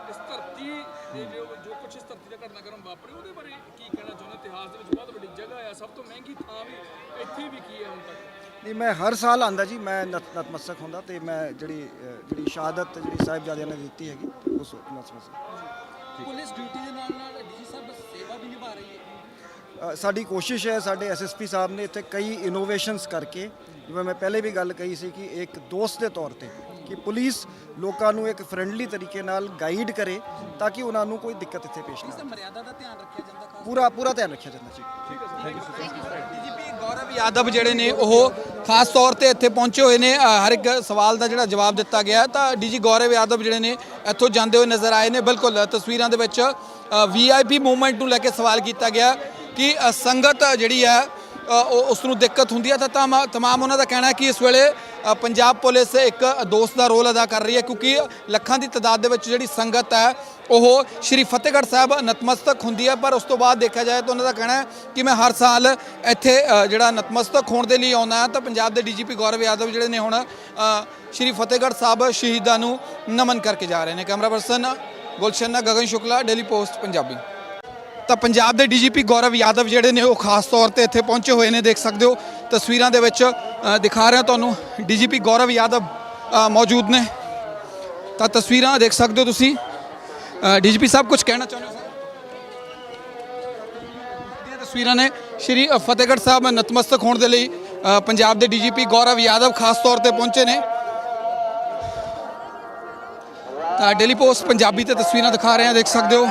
ਇਸ ਧਰਤੀ ਦੇ ਜੋ ਕੁਝ ਇਸ ਧਰਤੀ ਦਾ ਘਟਨਾਕ੍ਰਮ ਵਾਪਰੇ ਉਹਦੇ ਬਾਰੇ ਕੀ ਕਹਿਣਾ ਚਾਹੁੰਦੇ ਇਤਿਹਾਸ ਦੇ ਵਿੱਚ ਬਹੁਤ ਵੱਡੀ ਜਗ੍ਹਾ ਆ ਸਭ ਤੋਂ ਮਹਿੰਗੀ ਥਾਂ ਵੀ ਇੱਥੇ ਵੀ ਕੀ ਹੈ ਹੁਣ ਤੱਕ? ਨਹੀਂ ਮੈਂ ਹਰ ਸਾਲ ਆਂਦਾ ਜੀ ਮੈਂ ਨਤ- ਨਤਮਸਤਕ ਹੁੰਦਾ ਤੇ ਮੈਂ ਜਿਹੜੀ ਅ, ਜਿਹੜੀ ਸ਼ਹਾਦਤ ਜਿਹੜੀ ਸਾਹਿਬਜ਼ਾਦਿਆਂ ਨੇ ਦਿੱਤੀ ਹੈਗੀ ਉਸ ਨਤਮਸਤਕ। ਪੁਲਿਸ ਡਿਊਟੀ ਦੇ ਨਾਲ ਨਾਲ ਡੀਜੀ ਸਾਹਿਬ ਸੇਵਾ ਵੀ ਨਿਭਾ ਰਹੀ ਹੈ। ਅ, ਸਾਡੀ ਕੋਸ਼ਿਸ਼ ਹੈ ਸਾਡੇ ਐਸਐਸਪੀ ਸਾਹਿਬ ਨੇ ਇੱਥੇ ਕਈ ਇਨੋਵੇਸ਼ਨਸ ਕਰਕੇ ਜਿਵੇਂ ਮੈਂ ਪਹਿਲੇ ਵੀ ਗੱਲ ਕਹੀ ਸੀ ਕਿ ਇੱਕ ਦੋਸਤ ਦੇ ਤੌਰ ਤੇ ਕਿ ਪੁਲਿਸ ਲੋਕਾਂ ਨੂੰ ਇੱਕ ਫ੍ਰੈਂਡਲੀ ਤਰੀਕੇ ਨਾਲ ਗਾਈਡ ਕਰੇ ਤਾਂ ਕਿ ਉਹਨਾਂ ਨੂੰ ਕੋਈ ਦਿੱਕਤ ਇੱਥੇ ਪੇਸ਼ ਨਾ ਆਵੇ। ਮਰਿਆਦਾ ਦਾ ਧਿਆਨ ਰੱਖਿਆ ਜਾਂਦਾ ਖਾਸ ਪੂਰਾ ਪੂਰਾ ਧਿਆਨ ਰੱਖਿਆ ਜਾਂਦਾ ਜੀ। ਡੀਜੀਪੀ ਗੌਰਵ ਯਾਦਵ ਜਿਹੜੇ ਨੇ, ਉਹ ਖਾਸ ਤੌਰ ਤੇ ਇੱਥੇ ਪਹੁੰਚੇ ਹੋਏ ਨੇ। ਹਰ ਇੱਕ ਸਵਾਲ ਦਾ ਜਿਹੜਾ ਜਵਾਬ ਦਿੱਤਾ ਗਿਆ ਤਾਂ ਡੀਜੀ ਗੌਰਵ ਯਾਦਵ ਜਿਹੜੇ ਨੇ, ਇੱਥੋਂ ਜਾਂਦੇ ਹੋਏ ਨਜ਼ਰ ਆਏ ਨੇ। ਬਿਲਕੁਲ, ਤਸਵੀਰਾਂ ਦੇ ਵਿੱਚ ਵੀਆਈਪੀ ਮੂਵਮੈਂਟ ਨੂੰ ਲੈ ਕੇ ਸਵਾਲ ਕੀਤਾ ਗਿਆ ਕਿ ਸੰਗਤ ਜਿਹੜੀ ਹੈ ਉਹ ਉਸ ਨੂੰ ਦਿੱਕਤ ਹੁੰਦੀ ਹੈ। ਤਾਂ ਤਮਾ- ਤਮਾਮ ਉਹਨਾਂ ਦਾ ਕਹਿਣਾ ਕਿ ਇਸ ਵੇਲੇ ਪੰਜਾਬ ਪੁਲਿਸ ਇੱਕ ਦੋਸਤ ਦਾ ਰੋਲ ਅਦਾ ਕਰ ਰਹੀ ਹੈ ਕਿਉਂਕਿ ਲੱਖਾਂ ਦੀ ਤਾਦਾਦ ਦੇ ਵਿੱਚ ਜਿਹੜੀ ਸੰਗਤ ਹੈ, ਉਹ ਸ਼੍ਰੀ ਫਤਿਹਗੜ੍ਹ ਸਾਹਿਬ ਨਤਮਸਤਕ ਹੁੰਦੀ ਹੈ। ਪਰ ਉਸ ਤੋਂ ਬਾਅਦ ਦੇਖਿਆ ਜਾਏ ਤਾਂ ਉਹਨਾਂ ਦਾ ਕਹਿਣਾ ਹੈ ਕਿ ਮੈਂ ਹਰ ਸਾਲ ਇੱਥੇ ਜਿਹੜਾ ਨਤਮਸਤਕ ਹੋਣ ਦੇ ਲਈ ਆਉਂਦਾ ਹਾਂ ਤਾਂ ਪੰਜਾਬ ਦੇ ਡੀਜੀਪੀ ਗੌਰਵ ਯਾਦਵ ਜਿਹੜੇ ਨੇ ਹੁਣ ਸ਼੍ਰੀ ਫਤਿਹਗੜ੍ਹ ਸਾਹਿਬ ਸ਼ਹੀਦਾਂ ਨੂੰ ਨਮਨ ਕਰਕੇ ਜਾ ਰਹੇ ਨੇ। Camera person Gulshan, Gagan Shukla, daily post, Punjabi. ਤਾਂ ਪੰਜਾਬ ਦੇ ਡੀਜੀਪੀ ਗੌਰਵ ਯਾਦਵ ਜਿਹੜੇ ਨੇ ਉਹ ਖਾਸ ਤੌਰ ਤੇ ਇੱਥੇ ਪਹੁੰਚੇ ਹੋਏ ਨੇ, ਦੇਖ ਸਕਦੇ ਹੋ। ਤਸਵੀਰਾਂ ਦੇ ਵਿੱਚ ਦਿਖਾ ਰਿਹਾ ਤੁਹਾਨੂੰ ਡੀਜੀਪੀ ਗੌਰਵ ਯਾਦਵ ਮੌਜੂਦ ਨੇ। ਤਾਂ ਤਸਵੀਰਾਂ ਦੇਖ ਸਕਦੇ ਹੋ ਤੁਸੀਂ। ਡੀਜੀਪੀ ਸਾਹਿਬ ਕੁਝ ਕਹਿਣਾ ਚਾਹੁੰਦੇ ਹੋ ਸਰ? ਤਸਵੀਰਾਂ ਨੇ ਸ਼੍ਰੀ ਫਤਿਹਗੜ੍ਹ ਸਾਹਿਬ ਨਤਮਸਤਕ ਹੋਣ ਦੇ ਲਈ ਪੰਜਾਬ ਦੇ ਡੀਜੀਪੀ ਗੌਰਵ ਯਾਦਵ ਖਾਸ ਤੌਰ ਤੇ ਪਹੁੰਚੇ ਨੇ। ਤਾਂ ਡੇਲੀ ਪੋਸਟ ਪੰਜਾਬੀ ਤੇ ਤਸਵੀਰਾਂ ਦਿਖਾ ਰਹੇ ਹਾਂ, ਦੇਖ ਸਕਦੇ ਹੋ।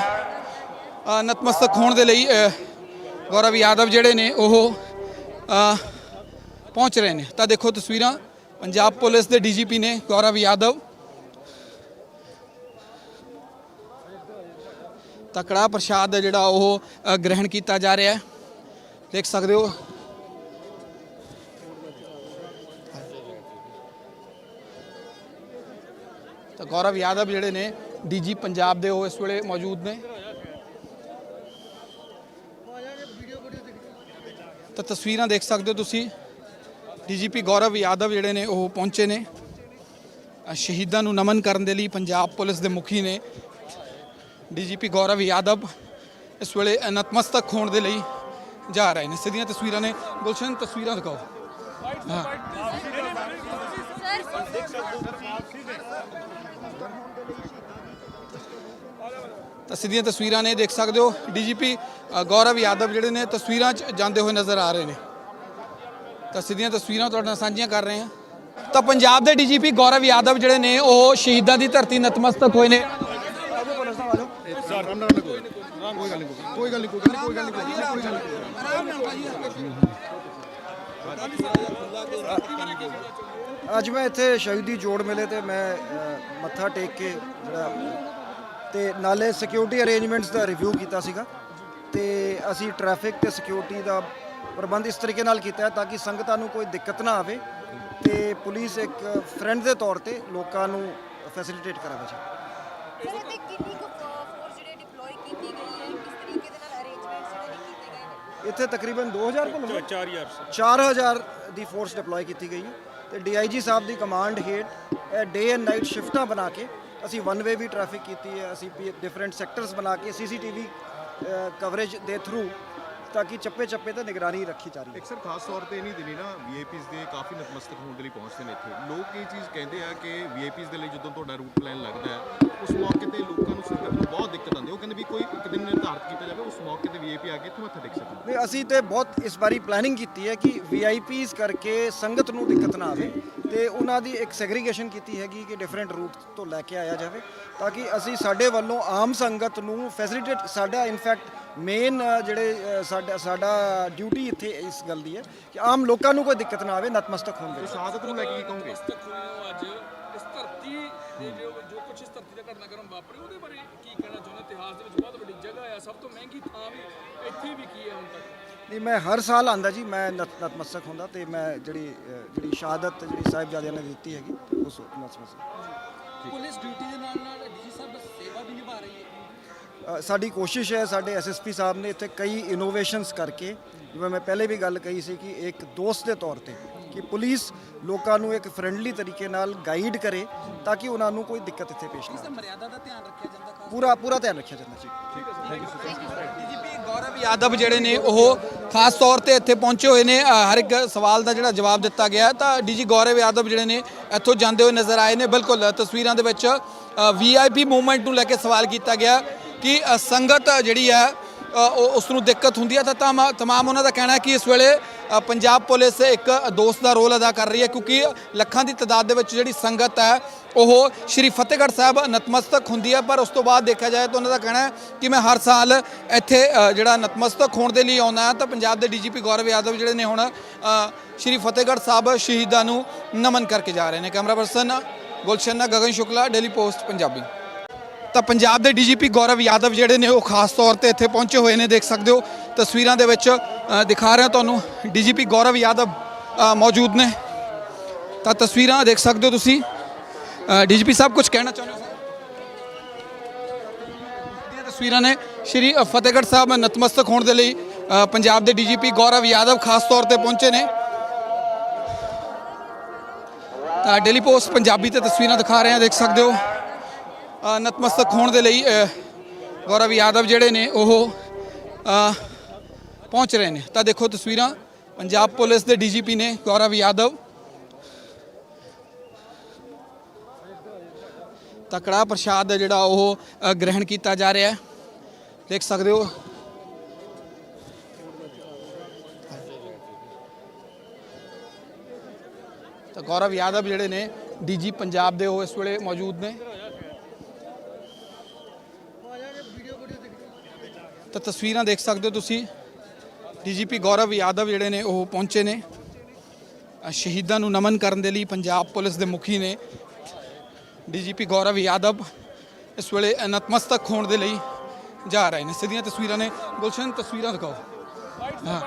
ਨਤਮਸਤਕ ਹੋਣ ਦੇ ਲਈ ਗੌਰਵ ਯਾਦਵ ਜਿਹੜੇ ਨੇ, ਉਹ ਪਹੁੰਚ ਰਹੇ ਨੇ। ਤਾਂ ਦੇਖੋ ਤਸਵੀਰਾਂ। ਪੰਜਾਬ ਪੁਲਿਸ ਦੇ ਡੀਜੀਪੀ ਨੇ ਗੌਰਵ ਯਾਦਵ। ਤਕੜਾ ਪ੍ਰਸ਼ਾਦ ਜਿਹੜਾ ਉਹ ਗ੍ਰਹਿਣ ਕੀਤਾ ਜਾ ਰਿਹਾ ਹੈ। ਦੇਖ ਸਕਦੇ ਹੋ। ਤਾਂ ਗੌਰਵ ਯਾਦਵ ਜਿਹੜੇ ਨੇ, ਡੀਜੀ ਪੰਜਾਬ ਦੇ ਉਹ ਇਸ ਵੇਲੇ ਮੌਜੂਦ ਨੇ। ਤਾਂ ਤਸਵੀਰਾਂ ਦੇਖ ਸਕਦੇ ਹੋ ਤੁਸੀਂ। ਡੀਜੀਪੀ ਗੌਰਵ ਯਾਦਵ ਜਿਹੜੇ ਨੇ ਉਹ ਪਹੁੰਚੇ ਨੇ। ਸ਼ਹੀਦਾਂ ਨੂੰ ਨਮਨ ਕਰਨ ਦੇ ਲਈ ਪੰਜਾਬ ਪੁਲਿਸ ਦੇ ਮੁਖੀ ਨੇ। ਡੀਜੀਪੀ ਗੌਰਵ ਯਾਦਵ ਇਸ ਵੇਲੇ ਨਤਮਸਤਕ ਹੋਣ ਦੇ ਲਈ ਜਾ ਰਹੇ ਨੇ। ਸਿੱਧੀਆਂ ਤਸਵੀਰਾਂ ਨੇ। ਗੁਲਸ਼ਨ, ਤਸਵੀਰਾਂ ਦਿਖਾਓ। ਤਾਂ ਸਿੱਧੀਆਂ ਤਸਵੀਰਾਂ ਨੇ ਦੇਖ ਸਕਦੇ ਹੋ। ਡੀਜੀਪੀ ਗੌਰਵ ਯਾਦਵ ਜਿਹੜੇ ਨੇ ਤਸਵੀਰਾਂ 'ਚ ਜਾਂਦੇ ਹੋਏ ਨਜ਼ਰ ਆ ਰਹੇ ਨੇ। ਤਾਂ ਸਿੱਧੀਆਂ ਤਸਵੀਰਾਂ ਤੁਹਾਡੇ ਨਾਲ ਸਾਂਝੀਆਂ ਕਰ ਰਹੇ ਹਾਂ। ਤਾਂ ਪੰਜਾਬ ਦੇ ਡੀਜੀਪੀ ਗੌਰਵ ਯਾਦਵ ਜਿਹੜੇ ਨੇ ਉਹ ਸ਼ਹੀਦਾਂ ਦੀ ਧਰਤੀ ਨਤਮਸਤਕ ਹੋਏ ਨੇ। ਅੱਜ ਮੈਂ ਇੱਥੇ ਸ਼ਹੀਦੀ ਜੋੜ ਮੇਲੇ ਤੇ ਮੈਂ ਅ, ਮੱਥਾ ਟੇਕ ਕੇ ਜਿਹੜਾ ਤੇ ਨਾਲੇ ਸਿਕਿਉਰਿਟੀ ਅਰੇਂਜਮੈਂਟਸ ਦਾ ਰਿਵਿਊ ਕੀਤਾ ਸੀਗਾ। ਤੇ ਅਸੀਂ ਟ੍ਰੈਫਿਕ ਤੇ ਸਿਕਿਉਰਿਟੀ ਦਾ ਪ੍ਰਬੰਧ ਇਸ ਤਰੀਕੇ ਨਾਲ ਕੀਤਾ ਹੈ ਤਾਂ ਕਿ ਸੰਗਤਾਂ ਨੂੰ ਕੋਈ ਦਿੱਕਤ ਨਾ ਆਵੇ ਤੇ ਪੁਲਿਸ ਇੱਕ ਫਰੈਂਡ ਦੇ ਤੌਰ ਤੇ ਲੋਕਾਂ ਨੂੰ ਫੈਸਿਲਿਟੇਟ ਕਰਾਵੇ ਜੀ ਸਰ ਇੱਥੇ ਕਿੰਨੀ ਕੁ ਫੋਰਸ ਜਿਹੜੇ ਡਿਪਲੋਏ ਕੀਤੀ ਗਈ ਹੈ ਕਿਸ ਤਰੀਕੇ ਦੇ ਨਾਲ ਅਰੇਂਜਮੈਂਟਸ ਜਿਹੜੇ ਨੇ ਕੀਤੇ ਗਏ ਨੇ? ਇੱਥੇ ਤਕਰੀਬਨ 2000 ਕੋਲ 4000 4000 ਦੀ ਫੋਰਸ ਡਿਪਲੋਏ ਕੀਤੀ ਗਈ ਹੈ ਤੇ ਡੀਆਈਜੀ ਸਾਹਿਬ ਦੀ ਕਮਾਂਡ ਹੇਠ ਡੇ ਐਂਡ ਨਾਈਟ ਸ਼ਿਫਟਾਂ ਬਣਾ ਕੇ ਅਸੀਂ ਵਨ ਵੇ ਵੀ ਟ੍ਰੈਫਿਕ ਕੀਤੀ ਹੈ ਅਸੀਂ ਡਿਫਰੈਂਟ ਸੈਕਟਰਸ ਬਣਾ ਕੇ ਸੀਸੀਟੀਵੀ ਕਵਰੇਜ ਦੇ ਥਰੂ ਤਾਂ ਕਿ ਚੱਪੇ ਚੱਪੇ ਤੇ ਨਿਗਰਾਨੀ ਰੱਖੀ ਜਾ ਰਹੀ ਹੈ। ਇੱਕ ਸਰ ਖਾਸ ਤੌਰ ਤੇ ਨਹੀਂ ਦਿਨੀ ਨਾ ਵੀਆਈਪੀਜ਼ ਦੇ ਕਾਫੀ ਨਤਮਸਤਕ ਹੋਣ ਦੇ ਲਈ ਪਹੁੰਚਦੇ ਨੇ ਇੱਥੇ। ਲੋਕ ਇਹ ਚੀਜ਼ ਕਹਿੰਦੇ ਆ ਕਿ ਵੀਆਈਪੀਜ਼ ਦੇ ਲਈ ਜਦੋਂ ਤੁਹਾਡਾ ਰੂਟ ਪਲਾਨ ਲੱਗਦਾ ਹੈ ਉਸ ਮੌਕੇ ਤੇ ਲੋਕਾਂ ਨੂੰ ਸੰਗਤ ਨੂੰ ਬਹੁਤ ਦਿੱਕਤ ਆਉਂਦੀ ਉਹ ਕਹਿੰਦੇ ਵੀ ਕੋਈ ਇੱਕ ਦਿਨ ਨਿਰਧਾਰਤ ਕੀਤਾ ਜਾਵੇ ਉਸ ਮੌਕੇ ਤੇ ਵੀਆਈਪੀ ਆ ਕੇ ਇੱਥੇ ਮੱਥਾ ਟੇਕ ਸਕਣ। ਨਹੀਂ ਅਸੀਂ ਤੇ ਬਹੁਤ ਇਸ ਵਾਰੀ ਪਲੈਨਿੰਗ ਕੀਤੀ ਹੈ ਕਿ ਵੀਆਈਪੀਜ਼ ਕਰਕੇ ਸੰਗਤ ਨੂੰ ਦਿੱਕਤ ਨਾ ਆਵੇ ਤੇ ਉਹਨਾਂ ਦੀ ਇੱਕ ਸੈਗਰੀਗੇਸ਼ਨ ਕੀਤੀ ਹੈਗੀ ਕਿ ਡਿਫਰੈਂਟ ਰੂਟ ਤੋਂ ਲੈ ਕੇ ਆਇਆ ਜਾਵੇ ਤਾਂ ਕਿ ਅਸੀਂ ਸਾਡੇ ਵੱਲੋਂ ਆਮ ਸੰਗਤ ਨੂੰ ਫੈਸਿਲਿਟੇਟ ਸਾਡਾ ਇਨਫੈਕਟ ਮੇਨ ਜਿਹੜੇ ਸਾਡਾ ਸਾਡਾ ਡਿਊਟੀ ਇੱਥੇ ਇਸ ਗੱਲ ਦੀ ਹੈ ਕਿ ਆਮ ਲੋਕਾਂ ਨੂੰ ਕੋਈ ਦਿੱਕਤ ਨਾ ਆਵੇ ਨਤਮਸਤਕ ਹੋਣ ਦੇ। ਸ਼ਹਾਦਤ ਨੂੰ ਲੈ ਕੇ ਕੀ ਕਹੋਗੇ? ਤੱਕ ਹੋਏ ਹੋ ਅੱਜ। ਇਸ ਧਰਤੀ ਦੇ ਜੋ ਜੋ ਕੁਝ ਇਸ ਧਰਤੀ ਦਾ ਘਟਨਾਕ੍ਰਮ ਵਾਪਰੇ ਉਹਦੇ ਬਾਰੇ ਕੀ ਕਹਿਣਾ ਚਾਹੁੰਦੇ? ਇਤਿਹਾਸ ਦੇ ਵਿੱਚ ਬਹੁਤ ਵੱਡੀ ਜਗ੍ਹਾ ਆ। ਸਭ ਤੋਂ ਮਹਿੰਗੀ ਥਾਂ ਵੀ ਇੱਥੇ ਵੀ ਕੀ ਹੈ ਹੁਣ ਤੱਕ? ਨਹੀਂ ਮੈਂ ਹਰ ਸਾਲ ਆਂਦਾ ਜੀ ਮੈਂ ਨਤ- ਨਤਮਸਤਕ ਹੁੰਦਾ ਤੇ ਮੈਂ ਜਿਹੜੀ ਜਿਹੜੀ ਸ਼ਹਾਦਤ ਜਿਹੜੀ ਸਾਹਿਬਜ਼ਾਦਿਆਂ ਨੇ ਦਿੱਤੀ ਹੈਗੀ ਉਸ ਨਤਮਸਤਕ। ਪੁਲਿਸ ਡਿਊਟੀ ਦੇ ਨਾਲ ਨਾਲ ਡੀਜੀ ਸਾਹਿਬ ਸੇਵਾ ਵੀ ਨਿਭਾ ਰਹੀ ਹੈ। ਸਾਡੀ ਕੋਸ਼ਿਸ਼ ਹੈ ਸਾਡੇ ਐਸਐਸਪੀ ਸਾਹਿਬ ਨੇ ਇੱਥੇ ਕਈ ਇਨੋਵੇਸ਼ਨਸ ਕਰਕੇ ਜਿਵੇਂ ਮੈਂ ਪਹਿਲੇ ਵੀ ਗੱਲ ਕਹੀ ਸੀ ਕਿ ਇੱਕ ਦੋਸਤ ਦੇ ਤੌਰ ਤੇ ਕਿ ਪੁਲਿਸ ਲੋਕਾਂ ਨੂੰ ਇੱਕ ਫ੍ਰੈਂਡਲੀ ਤਰੀਕੇ ਨਾਲ ਗਾਈਡ ਕਰੇ ਤਾਂ ਕਿ ਉਹਨਾਂ ਨੂੰ ਕੋਈ ਦਿੱਕਤ ਇੱਥੇ ਪੇਸ਼ ਨਾ ਆਵੇ। ਮਰਿਆਦਾ ਦਾ ਧਿਆਨ ਰੱਖਿਆ ਜਾਂਦਾ ਖਾਸ ਪੂਰਾ ਪੂਰਾ ਧਿਆਨ ਰੱਖਿਆ ਜਾਂਦਾ ਜੀ। ਡੀਜੀਪੀ ਗੌਰਵ ਯਾਦਵ ਜਿਹੜੇ ਨੇ ਉਹ ਖਾਸ ਤੌਰ ਤੇ ਇੱਥੇ ਪਹੁੰਚੇ ਹੋਏ ਨੇ। ਹਰ ਇੱਕ ਸਵਾਲ ਦਾ ਜਿਹੜਾ ਜਵਾਬ ਦਿੱਤਾ ਗਿਆ ਹੈ ਤਾਂ ਡੀਜੀ ਗੌਰਵ ਯਾਦਵ ਜਿਹੜੇ ਨੇ ਇੱਥੋਂ ਜਾਂਦੇ ਹੋਏ ਨਜ਼ਰ ਆਏ ਨੇ। ਬਿਲਕੁਲ ਤਸਵੀਰਾਂ ਦੇ ਵਿੱਚ ਵੀਆਈਪੀ ਮੂਵਮੈਂਟ ਨੂੰ ਲੈ ਕੇ ਸਵਾਲ ਕੀਤਾ ਗਿਆ। ਕਿ ਸੰਗਤ ਜਿਹੜੀ ਹੈ ਉਹ ਉਸ ਨੂੰ ਦਿੱਕਤ ਹੁੰਦੀ ਹੈ। ਤਾਂ ਤਮਾ- ਤਮਾਮ ਉਹਨਾਂ ਦਾ ਕਹਿਣਾ ਹੈ ਕਿ ਇਸ ਵੇਲੇ ਪੰਜਾਬ ਪੁਲਿਸ ਇੱਕ ਦੋਸਤ ਦਾ ਰੋਲ ਅਦਾ ਕਰ ਰਹੀ ਹੈ ਕਿਉਂਕਿ ਲੱਖਾਂ ਦੀ ਤਾਦਾਦ ਦੇ ਵਿੱਚ ਜਿਹੜੀ ਸੰਗਤ ਹੈ, ਉਹ ਸ਼੍ਰੀ ਫਤਿਹਗੜ੍ਹ ਸਾਹਿਬ ਨਤਮਸਤਕ ਹੁੰਦੀ ਹੈ। ਪਰ ਉਸ ਤੋਂ ਬਾਅਦ ਦੇਖਿਆ ਜਾਏ ਤਾਂ ਉਹਨਾਂ ਦਾ ਕਹਿਣਾ ਹੈ ਕਿ ਮੈਂ ਹਰ ਸਾਲ ਇੱਥੇ ਜਿਹੜਾ ਨਤਮਸਤਕ ਹੋਣ ਦੇ ਲਈ ਆਉਂਦਾ ਹਾਂ। ਤਾਂ ਪੰਜਾਬ ਦੇ ਡੀਜੀਪੀ ਗੌਰਵ ਯਾਦਵ ਜਿਹੜੇ ਨੇ ਹੁਣ ਸ਼੍ਰੀ ਫਤਿਹਗੜ੍ਹ ਸਾਹਿਬ ਸ਼ਹੀਦਾਂ ਨੂੰ ਨਮਨ ਕਰਕੇ ਜਾ ਰਹੇ ਨੇ। Camera person Gulshan Gagan Shukla, daily post, Punjabi. ਤਾਂ ਪੰਜਾਬ ਦੇ ਡੀਜੀਪੀ ਗੌਰਵ ਯਾਦਵ ਜਿਹੜੇ ਨੇ ਉਹ ਖਾਸ ਤੌਰ ਤੇ ਇੱਥੇ ਪਹੁੰਚੇ ਹੋਏ ਨੇ, ਦੇਖ ਸਕਦੇ ਹੋ। ਤਸਵੀਰਾਂ ਦੇ ਵਿੱਚ ਦਿਖਾ ਰਿਹਾ ਤੁਹਾਨੂੰ ਡੀਜੀਪੀ ਗੌਰਵ ਯਾਦਵ ਮੌਜੂਦ ਨੇ। ਤਾਂ ਤਸਵੀਰਾਂ ਦੇਖ ਸਕਦੇ ਹੋ ਤੁਸੀਂ। ਡੀਜੀਪੀ ਸਾਹਿਬ ਕੁਝ ਕਹਿਣਾ ਚਾਹੁੰਦੇ ਹੋ ਤਸਵੀਰਾਂ ਨੇ ਸ਼੍ਰੀ ਫਤਿਹਗੜ੍ਹ ਸਾਹਿਬ ਨਤਮਸਤਕ ਹੋਣ ਦੇ ਲਈ ਪੰਜਾਬ ਦੇ ਡੀਜੀਪੀ ਗੌਰਵ ਯਾਦਵ ਖਾਸ ਤੌਰ ਤੇ ਪਹੁੰਚੇ ਨੇ। ਤਾਂ ਡੇਲੀ ਪੋਸਟ ਪੰਜਾਬੀ ਤੇ ਤਸਵੀਰਾਂ ਦਿਖਾ ਰਹੇ ਹਾਂ, ਦੇਖ ਸਕਦੇ ਹੋ। ਨਤਮਸਤਕ ਹੋਣ ਦੇ ਲਈ ਗੌਰਵ ਯਾਦਵ ਜਿਹੜੇ ਨੇ, ਉਹ ਪਹੁੰਚ ਰਹੇ ਨੇ। ਤਾਂ ਦੇਖੋ ਤਸਵੀਰਾਂ, ਪੰਜਾਬ ਪੁਲਿਸ ਦੇ ਡੀਜੀਪੀ ਨੇ ਗੌਰਵ ਯਾਦਵ। ਤਕੜਾ ਪ੍ਰਸ਼ਾਦ ਜਿਹੜਾ ਉਹ ਗ੍ਰਹਿਣ ਕੀਤਾ ਜਾ ਰਿਹਾ ਹੈ। ਦੇਖ ਸਕਦੇ ਹੋ। ਤਾਂ ਗੌਰਵ ਯਾਦਵ ਜਿਹੜੇ ਨੇ, ਡੀਜੀ ਪੰਜਾਬ ਦੇ ਉਹ ਇਸ ਵੇਲੇ ਮੌਜੂਦ ਨੇ। ਤਾਂ ਤਸਵੀਰਾਂ ਦੇਖ ਸਕਦੇ ਹੋ ਤੁਸੀਂ। ਡੀਜੀਪੀ ਗੌਰਵ ਯਾਦਵ ਜਿਹੜੇ ਨੇ, ਉਹ ਪਹੁੰਚੇ ਨੇ। ਸ਼ਹੀਦਾਂ ਨੂੰ ਨਮਨ ਕਰਨ ਦੇ ਲਈ ਪੰਜਾਬ ਪੁਲਿਸ ਦੇ ਮੁਖੀ ਨੇ। ਡੀਜੀਪੀ ਗੌਰਵ ਯਾਦਵ ਇਸ ਵੇਲੇ ਨਤਮਸਤਕ ਹੋਣ ਦੇ ਲਈ ਜਾ ਰਹੇ ਨੇ। ਸਿੱਧੀਆਂ ਤਸਵੀਰਾਂ ਨੇ। ਗੁਲਸ਼ਨ, ਤਸਵੀਰਾਂ ਦਿਖਾਓ। ਹਾਂ।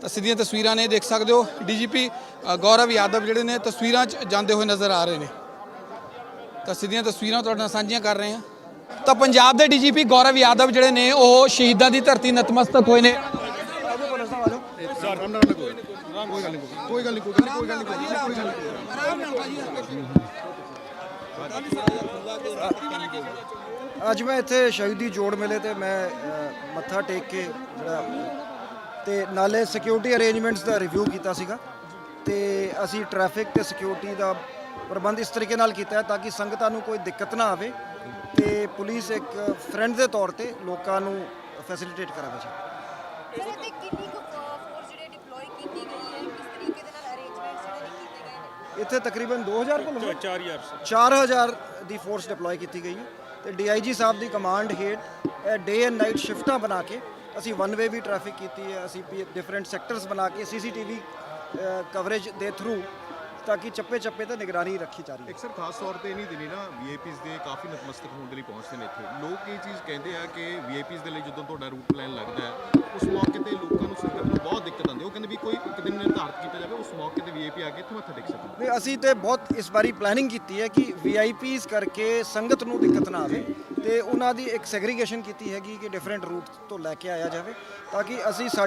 ਤਾਂ ਸਿੱਧੀਆਂ ਤਸਵੀਰਾਂ ਨੇ ਦੇਖ ਸਕਦੇ ਹੋ। ਡੀਜੀਪੀ ਗੌਰਵ ਯਾਦਵ ਜਿਹੜੇ ਨੇ ਤਸਵੀਰਾਂ 'ਚ ਜਾਂਦੇ ਹੋਏ ਨਜ਼ਰ ਆ ਰਹੇ ਨੇ। ਤਾਂ ਸਿੱਧੀਆਂ ਤਸਵੀਰਾਂ ਤੁਹਾਡੇ ਨਾਲ ਸਾਂਝੀਆਂ ਕਰ ਰਹੇ ਹਾਂ। ਤਾਂ ਪੰਜਾਬ ਦੇ ਡੀਜੀਪੀ ਗੌਰਵ ਯਾਦਵ ਜਿਹੜੇ ਨੇ, ਉਹ ਸ਼ਹੀਦਾਂ ਦੀ ਧਰਤੀ ਨਤਮਸਤਕ ਹੋਏ ਨੇ। ਕੋਈ ਗੱਲ ਨਹੀਂ ਕੋਈ ਗੱਲ ਨਹੀਂ ਕੋਈ ਗੱਲ ਨਹੀਂ ਅੱਜ ਮੈਂ ਇੱਥੇ ਸ਼ਹੀਦੀ ਜੋੜ ਮੇਲੇ ਤੇ ਮੈਂ ਮੱਥਾ ਟੇਕ ਕੇ ਜਿਹੜਾ ਤੇ ਨਾਲੇ ਸਿਕਿਉਰਿਟੀ ਅਰੇਂਜਮੈਂਟਸ ਦਾ ਰਿਵਿਊ ਕੀਤਾ ਸੀਗਾ। ਤੇ ਅਸੀਂ ਟ੍ਰੈਫਿਕ ਤੇ ਸਿਕਿਉਰਿਟੀ ਦਾ ਪ੍ਰਬੰਧ ਇਸ ਤਰੀਕੇ ਨਾਲ ਕੀਤਾ ਹੈ ਤਾਂ ਕਿ ਸੰਗਤਾਂ ਨੂੰ ਕੋਈ ਦਿੱਕਤ ਨਾ ਆਵੇ ਤੇ ਪੁਲਿਸ ਇੱਕ ਫਰੈਂਡ ਦੇ ਤੌਰ ਤੇ ਲੋਕਾਂ ਨੂੰ ਫੈਸਿਲਿਟੇਟ ਕਰਾਵੇ ਜੀ ਸਰ ਇੱਥੇ ਕਿੰਨੀ ਕੁ ਫੋਰਸ ਜਿਹੜੇ ਡਿਪਲੋਏ ਕੀਤੀ ਗਈ ਹੈ ਕਿਸ ਤਰੀਕੇ ਦੇ ਨਾਲ ਅਰੇਂਜਮੈਂਟਸ ਜਿਹੜੇ ਨੇ ਕੀਤੇ ਗਏ ਨੇ? ਇੱਥੇ ਤਕਰੀਬਨ 2000 ਕੋਲ 4000 4000 ਦੀ ਫੋਰਸ ਡਿਪਲੋਏ ਕੀਤੀ ਗਈ ਹੈ ਤੇ ਡੀਆਈਜੀ ਸਾਹਿਬ ਦੀ ਕਮਾਂਡ ਹੇਠ ਡੇ ਐਂਡ ਨਾਈਟ ਸ਼ਿਫਟਾਂ ਬਣਾ ਕੇ ਅਸੀਂ ਵਨ ਵੇ ਵੀ ਟ੍ਰੈਫਿਕ ਕੀਤੀ ਹੈ ਅਸੀਂ ਡਿਫਰੈਂਟ ਸੈਕਟਰਸ ਬਣਾ ਕੇ ਸੀਸੀਟੀਵੀ ਕਵਰੇਜ ਦੇ ਥਰੂ ਤਾਂ ਕਿ ਚੱਪੇ ਚੱਪੇ ਤੇ ਨਿਗਰਾਨੀ ਰੱਖੀ ਜਾ ਰਹੀ ਹੈ। ਇੱਕ ਸਰ ਖਾਸ ਤੌਰ ਤੇ ਨਹੀਂ ਦਿਨੀ ਨਾ ਵੀਆਈਪੀਜ਼ ਦੇ ਕਾਫੀ ਨਤਮਸਤਕ ਹੋਣ ਦੇ ਲਈ ਪਹੁੰਚਦੇ ਨੇ ਇੱਥੇ। ਲੋਕ ਇਹ ਚੀਜ਼ ਕਹਿੰਦੇ ਆ ਕਿ ਵੀਆਈਪੀਜ਼ ਦੇ ਲਈ ਜਦੋਂ ਤੁਹਾਡਾ ਰੂਟ ਪਲਾਨ ਲੱਗਦਾ ਹੈ ਉਸ ਮੌਕੇ ਤੇ ਲੋਕਾਂ ਨੂੰ ਸੰਗਤ ਨੂੰ ਬਹੁਤ ਦਿੱਕਤ ਆਉਂਦੀ ਹੈ। ਉਹ ਕਹਿੰਦੇ ਵੀ ਕੋਈ ਇੱਕ ਦਿਨ ਨਿਰਧਾਰਿਤ ਕੀਤਾ ਜਾਵੇ ਉਸ ਮੌਕੇ ਤੇ ਵੀਆਈਪੀ ਆ ਕੇ ਇੱਥੇ ਮੱਥਾ ਟੇਕ ਸਕਣ। ਨਹੀਂ ਅਸੀਂ ਤੇ ਬਹੁਤ ਇਸ ਵਾਰੀ ਪਲੈਨਿੰਗ ਕੀਤੀ ਹੈ ਕਿ ਵੀਆਈਪੀਸ ਕਰਕੇ ਸੰਗਤ ਨੂੰ ਦਿੱਕਤ ਨਾ ਆਵੇ ਤੇ ਉਹਨਾਂ ਦੀ ਇੱਕ ਸੈਗਰੀਗੇਸ਼ਨ ਕੀਤੀ ਹੈਗੀ ਕਿ ਡਿਫਰੈਂਟ ਰੂਟ ਤੋਂ ਲੈ ਕੇ ਆਇਆ ਜਾਵੇ ਤਾਂ ਕਿ ਅਸੀਂ